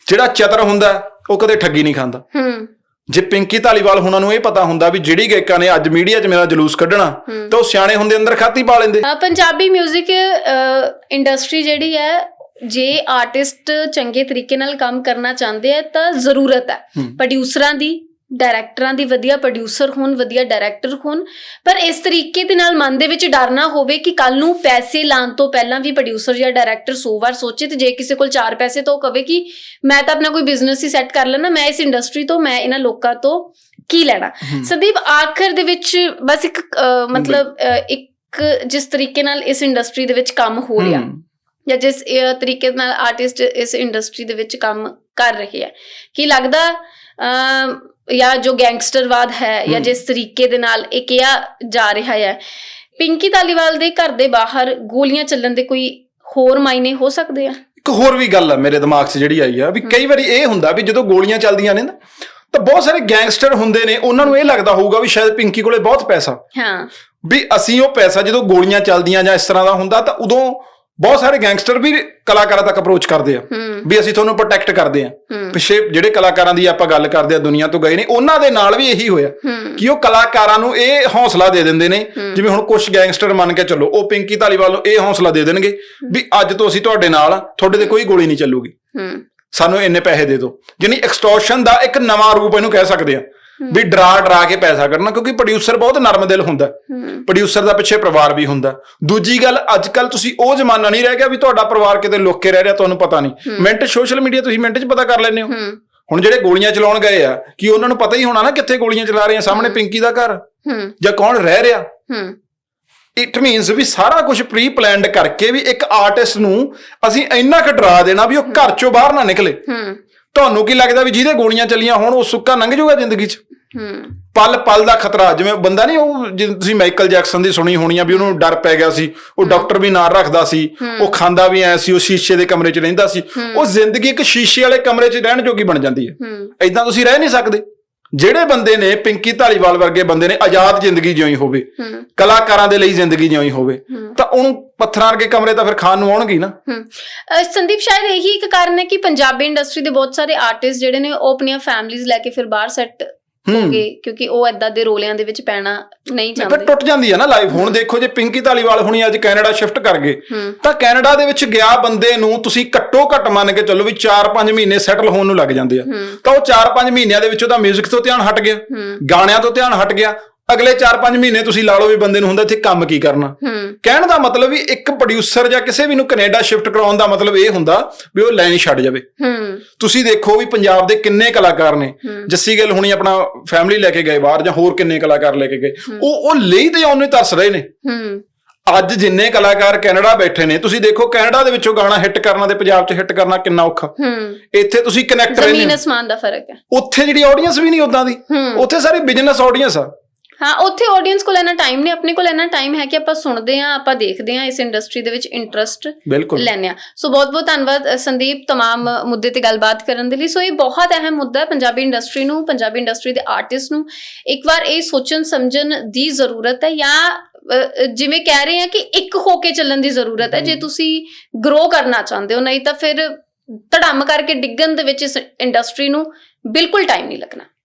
ਜਿਹੜਾ ਚਤਰ ਹੁੰਦਾ ਉਹ ਕਦੇ ਠੱਗੀ ਨਹੀਂ ਖਾਂਦਾ। ਜੇ ਪਿੰਕੀ ਢਾਲੀਵਾਲ ਹੁਣਾਂ ਨੂੰ ਇਹ ਪਤਾ ਹੁੰਦਾ ਵੀ ਜਿਹੜੀ ਗਾਇਕਾਂ ਨੇ ਅੱਜ ਮੀਡੀਆ 'ਚ ਮੇਰਾ ਜਲੂਸ ਕੱਢਣਾ ਤਾਂ ਉਹ ਸਿਆਣੇ ਹੁੰਦੇ ਅੰਦਰ ਖਾਤੀ ਪਾ ਲੈਂਦੇ।
ਅ, ਪੰਜਾਬੀ 뮤직 ਇੰਡਸਟਰੀ ਜਿਹੜੀ ਹੈ ਜੇ ਆਰਟਿਸਟ ਚੰਗੇ ਤਰੀਕੇ ਨਾਲ ਕੰਮ ਕਰਨਾ ਚਾਹੁੰਦੇ ਆ ਤਾਂ ਜ਼ਰੂਰਤ ਹੂੰ। ਪ੍ਰੋਡਿਊਸਰਾਂ ਦੀ ਡਾਇਰੈਕਟਰਾਂ ਦੀ ਵਧੀਆ ਪ੍ਰੋਡਿਊਸਰ ਹੋਣ ਵਧੀਆ ਡਾਇਰੈਕਟਰ ਹੋਣ ਪਰ ਇਸ ਤਰੀਕੇ ਦੇ ਨਾਲ ਮਨ ਦੇ ਵਿੱਚ ਡਰ ਨਾ ਹੋਵੇ ਕਿ ਕੱਲ ਨੂੰ ਪੈਸੇ ਲਾਣ ਤੋਂ ਪਹਿਲਾਂ ਵੀ ਪ੍ਰੋਡਿਊਸਰ ਜਾਂ ਡਾਇਰੈਕਟਰ 100 ਵਾਰ ਸੋਚੇ ਤੇ ਜੇ ਕਿਸੇ ਕੋਲ 4 ਪੈਸੇ ਤਾਂ ਉਹ ਕਵੇ ਕਿ ਮੈਂ ਤਾਂ ਆਪਣਾ ਕੋਈ ਬਿਜ਼ਨਸ ਹੀ ਸੈੱਟ ਕਰ ਲੈਣਾ ਮੈਂ ਇਸ ਇੰਡਸਟਰੀ ਤੋਂ ਮੈਂ ਇਹਨਾਂ ਲੋਕਾਂ ਤੋਂ ਕੀ ਲੈਣਾ? ਸੰਦੀਪ ਆਖਰ ਦੇ ਵਿੱਚ ਬਸ ਇੱਕ ਮਤਲਬ ਇੱਕ ਜਿਸ ਤਰੀਕੇ ਨਾਲ ਇਸ ਇੰਡਸਟਰੀ ਦੇ ਵਿੱਚ ਕੰਮ ਹੋ ਰਿਹਾ। ਜਾਂ ਜਿਸ ਤਰੀਕੇ ਨਾਲ ਆਰਟਿਸਟ ਇਸ ਇੰਡਸਟਰੀ ਦੇ ਵਿੱਚ ਕੰਮ ਕਰ ਰਹੇ ਹੈ ਕੀ ਲੱਗਦਾ ਜਾਂ ਜੋ ਗੈਂਗਸਟਰਵਾਦ ਹੈ ਜਾਂ। ਜਿਸ ਤਰੀਕੇ ਦੇ ਨਾਲ ਇਹ ਕਿਹਾ ਜਾ ਰਿਹਾ ਹੈ। ਪਿੰਕੀ ਧਾਲੀਵਾਲ ਦੇ ਘਰ ਦੇ ਬਾਹਰ ਗੋਲੀਆਂ ਚੱਲਣ ਦੇ ਕੋਈ ਹੋਰ ਮਾਇਨੇ ਹੋ ਸਕਦੇ ਆ?
ਇੱਕ ਹੋਰ ਵੀ ਗੱਲ ਆ ਮੇਰੇ ਦਿਮਾਗ 'ਚ ਜਿਹੜੀ ਆਈ ਆ ਵੀ ਕਈ ਵਾਰੀ ਇਹ ਹੁੰਦਾ ਵੀ ਜਦੋਂ ਗੋਲੀਆਂ ਚੱਲਦੀਆਂ ਨੇ ਨਾ ਤਾਂ ਬਹੁਤ ਸਾਰੇ ਗੈਂਗਸਟਰ ਹੁੰਦੇ ਨੇ ਉਹਨਾਂ ਨੂੰ ਇਹ ਲੱਗਦਾ ਹੋਊਗਾ ਵੀ ਸ਼ਾਇਦ ਪਿੰਕੀ ਕੋਲੇ ਬਹੁਤ ਪੈਸਾ।
ਹਾਂ।
ਵੀ ਅਸੀਂ ਉਹ ਪੈਸਾ ਜਦੋਂ ਗੋਲੀਆਂ ਚੱਲਦੀਆਂ ਜਾਂ ਇਸ ਤਰ੍ਹਾਂ ਦਾ ਹੁੰਦਾ ਤਾਂ ਉਦੋਂ ਬਹੁਤ ਸਾਰੇ ਗੈਂਗਸਟਰ ਵੀ ਕਲਾਕਾਰਾਂ ਤੱਕ ਅਪਰੋਚ ਕਰਦੇ ਆ ਵੀ ਅਸੀਂ ਤੁਹਾਨੂੰ ਪ੍ਰੋਟੈਕਟ ਕਰਦੇ ਆ। ਪਿਛੇ ਜਿਹੜੇ ਕਲਾਕਾਰਾਂ ਦੀ ਆਪਾਂ ਗੱਲ ਕਰਦੇ ਆ ਦੁਨੀਆ ਤੋਂ ਗਏ ਨੇ ਉਹਨਾਂ ਦੇ ਨਾਲ ਵੀ ਇਹੀ ਹੋਇਆ ਕਿ ਉਹ ਕਲਾਕਾਰਾਂ ਨੂੰ ਇਹ ਹੌਸਲਾ ਦੇ ਦਿੰਦੇ ਨੇ ਜਿਵੇਂ ਹੁਣ ਕੁਝ ਗੈਂਗਸਟਰ ਮੰਨ ਕੇ ਚੱਲੋ ਉਹ ਪਿੰਕੀ ਧਾਲੀਵਾਲ ਨੂੰ ਇਹ ਹੌਸਲਾ ਦੇ ਦੇਣਗੇ ਵੀ ਅੱਜ ਤੋਂ ਅਸੀਂ ਤੁਹਾਡੇ ਨਾਲ ਤੁਹਾਡੇ ਤੇ ਕੋਈ ਗੋਲੀ ਨਹੀਂ ਚੱਲੂਗੀ। ਸਾਨੂੰ ਇੰਨੇ ਪੈਸੇ ਦੇ ਦਿਓ। ਯਾਨੀ ਐਕਸਟੋਰਸ਼ਨ ਦਾ ਇੱਕ ਨਵਾਂ ਰੂਪ ਇਹਨੂੰ ਕਹਿ ਸਕਦੇ ਆ। ਵੀ ਡਰਾ ਡਰਾ ਕੇ ਪੈਸਾ ਕਰਨਾ ਕਿਉਂਕਿ ਪ੍ਰੋਡਿਊਸਰ ਬਹੁਤ ਨਰਮ ਦਿਲ ਹੁੰਦਾ। ਪ੍ਰੋਡਿਊਸਰ ਦਾ ਪਿੱਛੇ ਪਰਿਵਾਰ ਵੀ ਹੁੰਦਾ। ਦੂਜੀ ਗੱਲ ਅੱਜ ਕੱਲ ਤੁਸੀਂ ਉਹ ਜ਼ਮਾਨਾ ਨਹੀਂ ਰਹਿ ਗਿਆ ਵੀ ਤੁਹਾਡਾ ਪਰਿਵਾਰ ਕਿਤੇ ਲੁੱਕ ਕੇ ਰਹਿ ਰਿਹਾ ਤੁਹਾਨੂੰ ਪਤਾ ਨਹੀਂ। ਮਿੰਟ ਸੋਸ਼ਲ ਮੀਡੀਆ ਤੁਸੀਂ ਮਿੰਟ 'ਚ ਪਤਾ ਕਰ ਲੈਂਦੇ ਹੋ। ਹੁਣ ਜਿਹੜੇ ਗੋਲੀਆਂ ਚਲਾਉਣ ਗਏ ਆ ਕਿ ਉਹਨਾਂ ਨੂੰ ਪਤਾ ਹੀ ਹੋਣਾ ਨਾ ਕਿੱਥੇ ਗੋਲੀਆਂ ਚਲਾ ਰਹੇ ਆ ਸਾਹਮਣੇ ਪਿੰਕੀ ਦਾ ਘਰ। ਜਾਂ ਕੌਣ ਰਹਿ ਰਿਹਾ? ਇਟ ਮੀਨਸ ਵੀ ਸਾਰਾ ਕੁਝ ਪ੍ਰੀ ਪਲਾਨਡ ਕਰਕੇ ਵੀ ਇੱਕ ਆਰਟਿਸਟ ਨੂੰ ਅਸੀਂ ਇੰਨਾ ਕੁ ਡਰਾ ਦੇਣਾ ਵੀ ਉਹ ਘਰ ਚੋਂ ਬਾਹਰ ਨਾ ਨਿਕਲੇ। ਤੁਹਾਨੂੰ ਕੀ ਲੱਗਦਾ ਵੀ ਜਿਹਦੇ ਗੋਲੀਆਂ ਚੱਲੀਆਂ ਹੋਣ ਉਹ ਸੁੱਕਾ ਲੰਘ ਜਾਊਗਾ ਜ਼ਿੰਦਗੀ 'ਚ?
ਹੂੰ।
ਪਲ ਪਲ ਦਾ ਖਤਰਾ ਜਿਵੇਂ ਬੰਦਾ ਨਹੀਂ ਉਹ ਜਿਵੇਂ ਤੁਸੀਂ ਮਾਈਕਲ ਜੈਕਸਨ ਦੀ ਸੁਣੀ ਹੋਣੀ ਆ ਵੀ ਉਹਨੂੰ ਡਰ ਪੈ ਗਿਆ ਸੀ ਉਹ ਡਾਕਟਰ ਵੀ ਨਾਲ ਰੱਖਦਾ ਸੀ ਉਹ ਖਾਂਦਾ ਵੀ ਐ ਸੀ ਉਹ ਸ਼ੀਸ਼ੇ ਦੇ ਕਮਰੇ 'ਚ ਰਹਿੰਦਾ ਸੀ ਉਹ ਜ਼ਿੰਦਗੀ ਇੱਕ ਸ਼ੀਸ਼ੇ ਵਾਲੇ ਕਮਰੇ 'ਚ ਰਹਿਣ ਜੋਗੀ ਬਣ ਜਾਂਦੀ ਹੈ। ਐਦਾਂ ਤੁਸੀਂ ਰਹਿ ਨਹੀਂ ਸਕਦੇ। ਜਿਹੜੇ ਬੰਦੇ ਨੇ ਪਿੰਕੀ ਧਾਲੀਵਾਲ ਵਰਗੇ ਬੰਦੇ ਨੇ ਆਜ਼ਾਦ ਜ਼ਿੰਦਗੀ ਜਿਉਈ ਹੋਵੇ ਕਲਾਕਾਰਾਂ ਦੇ ਲਈ ਜ਼ਿੰਦਗੀ ਜਿਉਈ ਹੋਵੇ ਤਾਂ ਉਹਨੂੰ ਪੱਥਰਾਂ ਵਰਗੇ ਕਮਰੇ ਤਾਂ ਫਿਰ ਖਾਣ ਨੂੰ ਆਉਣਗੇ ਨਾ।
ਸੰਦੀਪ ਸ਼ਾਇਦ ਇਹੀ ਇੱਕ ਕਾਰਨ ਹੈ ਕਿ ਪੰਜਾਬੀ ਇੰਡਸਟਰੀ ਦੇ ਬਹੁਤ ਸਾਰੇ ਆਰਟਿਸਟ ਜਿਹੜੇ ਨੇ ਉਹ ਆਪਣੀਆਂ ਫੈਮਲੀਆਂ ਲੈ ਕੇ ਫਿਰ ਬਾਹਰ ਸੈੱਟ ਗਏ ਕਿਉਂਕਿ ਉਹ ਐਦਾਂ ਦੇ ਰੋਲਿਆਂ ਦੇ ਵਿੱਚ ਪੈਣਾ ਨਹੀਂ
ਫਿਰ
ਚਾਹੁੰਦੇ।
ਟੁੱਟ ਜਾਂਦੀ ਹੈ ਨਾ ਲਾਈਫ ਹੁਣ ਦੇਖੋ ਜੇ ਪਿੰਕੀ ਧਾਲੀਵਾਲ ਹੁਣੀ ਅੱਜ ਕੈਨੇਡਾ ਸ਼ਿਫਟ ਕਰ ਗਏ ਤਾਂ ਕੈਨੇਡਾ ਦੇ ਵਿੱਚ ਗਿਆ ਬੰਦੇ ਨੂੰ ਤੁਸੀਂ ਘੱਟੋ ਘੱਟ ਮੰਨ ਕੇ ਚੱਲੋ ਵੀ 4-5 ਮਹੀਨੇ ਸੈਟਲ ਹੋਣ ਨੂੰ ਲੱਗ ਜਾਂਦੇ ਆ। ਤਾਂ ਉਹ 4-5 ਮਹੀਨਿਆਂ ਦੇ ਵਿੱਚ ਉਹਦਾ 뮤직 ਤੋਂ ਧਿਆਨ ਹਟ ਗਿਆ। ਗਾਣਿਆਂ ਤੋਂ ਧਿਆਨ ਹਟ ਗਿਆ। ਅਗਲੇ 4-5 ਮਹੀਨੇ ਤੁਸੀਂ ਲਾ ਲਓ ਵੀ ਬੰਦੇ ਨੂੰ ਹੁੰਦਾ ਇੱਥੇ ਕੰਮ ਕੀ ਕਰਨਾ। ਕਹਿਣ ਦਾ ਮਤਲਬ ਵੀ ਇੱਕ ਪ੍ਰੋਡਿਊਸਰ ਜਾਂ ਕਿਸੇ ਵੀ ਨੂੰ ਕੈਨੇਡਾ ਸ਼ਿਫਟ ਕਰਾਉਣ ਦਾ ਮਤਲਬ ਇਹ ਹੁੰਦਾ ਵੀ ਉਹ ਲਾਈਨ ਛੱਡ ਜਾਵੇ। ਤੁਸੀਂ ਦੇਖੋ ਵੀ ਪੰਜਾਬ ਦੇ ਕਿੰਨੇ ਕਲਾਕਾਰ ਨੇ। ਜੱਸੀ ਗਿੱਲ ਹੁਣੀ ਆਪਣਾ ਫੈਮਿਲੀ ਲੈ ਕੇ ਗਏ ਬਾਹਰ ਜਾਂ ਹੋਰ ਕਿੰਨੇ ਕਲਾਕਾਰ ਲੈ ਕੇ ਗਏ। ਉਹ ਉਹ ਲਈ ਤੇ ਉਹਨੇ ਤਰਸ ਰਹੇ ਨੇ। ਅੱਜ ਜਿੰਨੇ ਕਲਾਕਾਰ ਕੈਨੇਡਾ ਬੈਠੇ ਨੇ ਤੁਸੀਂ ਦੇਖੋ ਕੈਨੇਡਾ ਦੇ ਵਿੱਚੋਂ ਗਾਣਾ ਹਿੱਟ ਕਰਨਾ ਤੇ ਪੰਜਾਬ 'ਚ ਹਿੱਟ ਕਰਨਾ ਕਿੰਨਾ ਔਖਾ। ਇੱਥੇ ਤੁਸੀਂ ਕਨੈਕਟ ਰਹੇ
ਨੇ।
ਜ਼ਮੀਨ
ਅਸਮਾਨ ਦਾ ਫ਼ਰਕ ਹੈ।
ਉੱਥੇ ਜਿਹੜੀ ਆਡੀਅנס ਵੀ ਨਹੀਂ ਉਦਾਂ ਦੀ। ਉੱਥੇ ਸਾਰੇ ਬਿਜ਼ਨਸ ਆਡੀਅנס ਆ।
ਹਾਂ ਉੱਥੇ ਆਡੀਅנס ਕੋਲ ਇੰਨਾ ਟਾਈਮ ਨਹੀਂ ਆਪਣੇ ਕੋਲ ਇੰਨਾ ਟਾਈਮ ਹੈ ਕਿ ਆਪਾਂ ਸੁਣਦੇ ਆ ਆਪਾਂ ਦੇਖਦੇ ਆ ਇਸ ਇੰਡਸਟਰੀ ਦੇ ਵਿੱਚ ਇੰਟਰਸਟ ਲੈਣੇ ਆ ਸੋ ਬਹੁਤ ਬਹੁਤ ਧੰਨਵਾਦ ਸੰਦੀਪ ਤਮਾਮ ਮੁੱਦੇ ਤੇ ਗੱਲਬਾਤ ਕਰਨ ਦੇ ਲਈ। ਸੋ ਇਹ ਬਹੁਤ ਅਹਿਮ ਮੁੱਦਾ ਹੈ ਪੰਜਾਬੀ ਇੰਡਸਟਰੀ ਨੂੰ ਪੰਜਾਬੀ ਇੰਡਸਟਰੀ ਦੇ ਆਰਟਿਸਟ ਨੂੰ। ਇੱਕ ਵਾਰ ਇਹ ਸੋਚਣ ਸਮਝਣ ਦੀ ਜ਼ਰੂਰਤ ਹੈ ਜਾਂ ਜਿਵੇਂ ਕਹਿ ਰਹੇ ਆ ਕਿ ਇੱਕ ਹੋ ਕੇ ਚੱਲਣ ਦੀ ਜ਼ਰੂਰਤ ਹੈ। ਜੇ ਤੁਸੀਂ ਗਰੋ ਕਰਨਾ ਚਾਹੁੰਦੇ ਹੋ ਨਹੀਂ ਤਾਂ ਫਿਰ ਧੜੰਮ ਕਰਕੇ ਡਿੱਗਣ ਦੇ ਵਿੱਚ ਇਸ ਇੰਡਸਟਰੀ ਨੂੰ ਬਿਲਕੁਲ ਟਾਈਮ ਨਹੀਂ ਲੱਗਣਾ।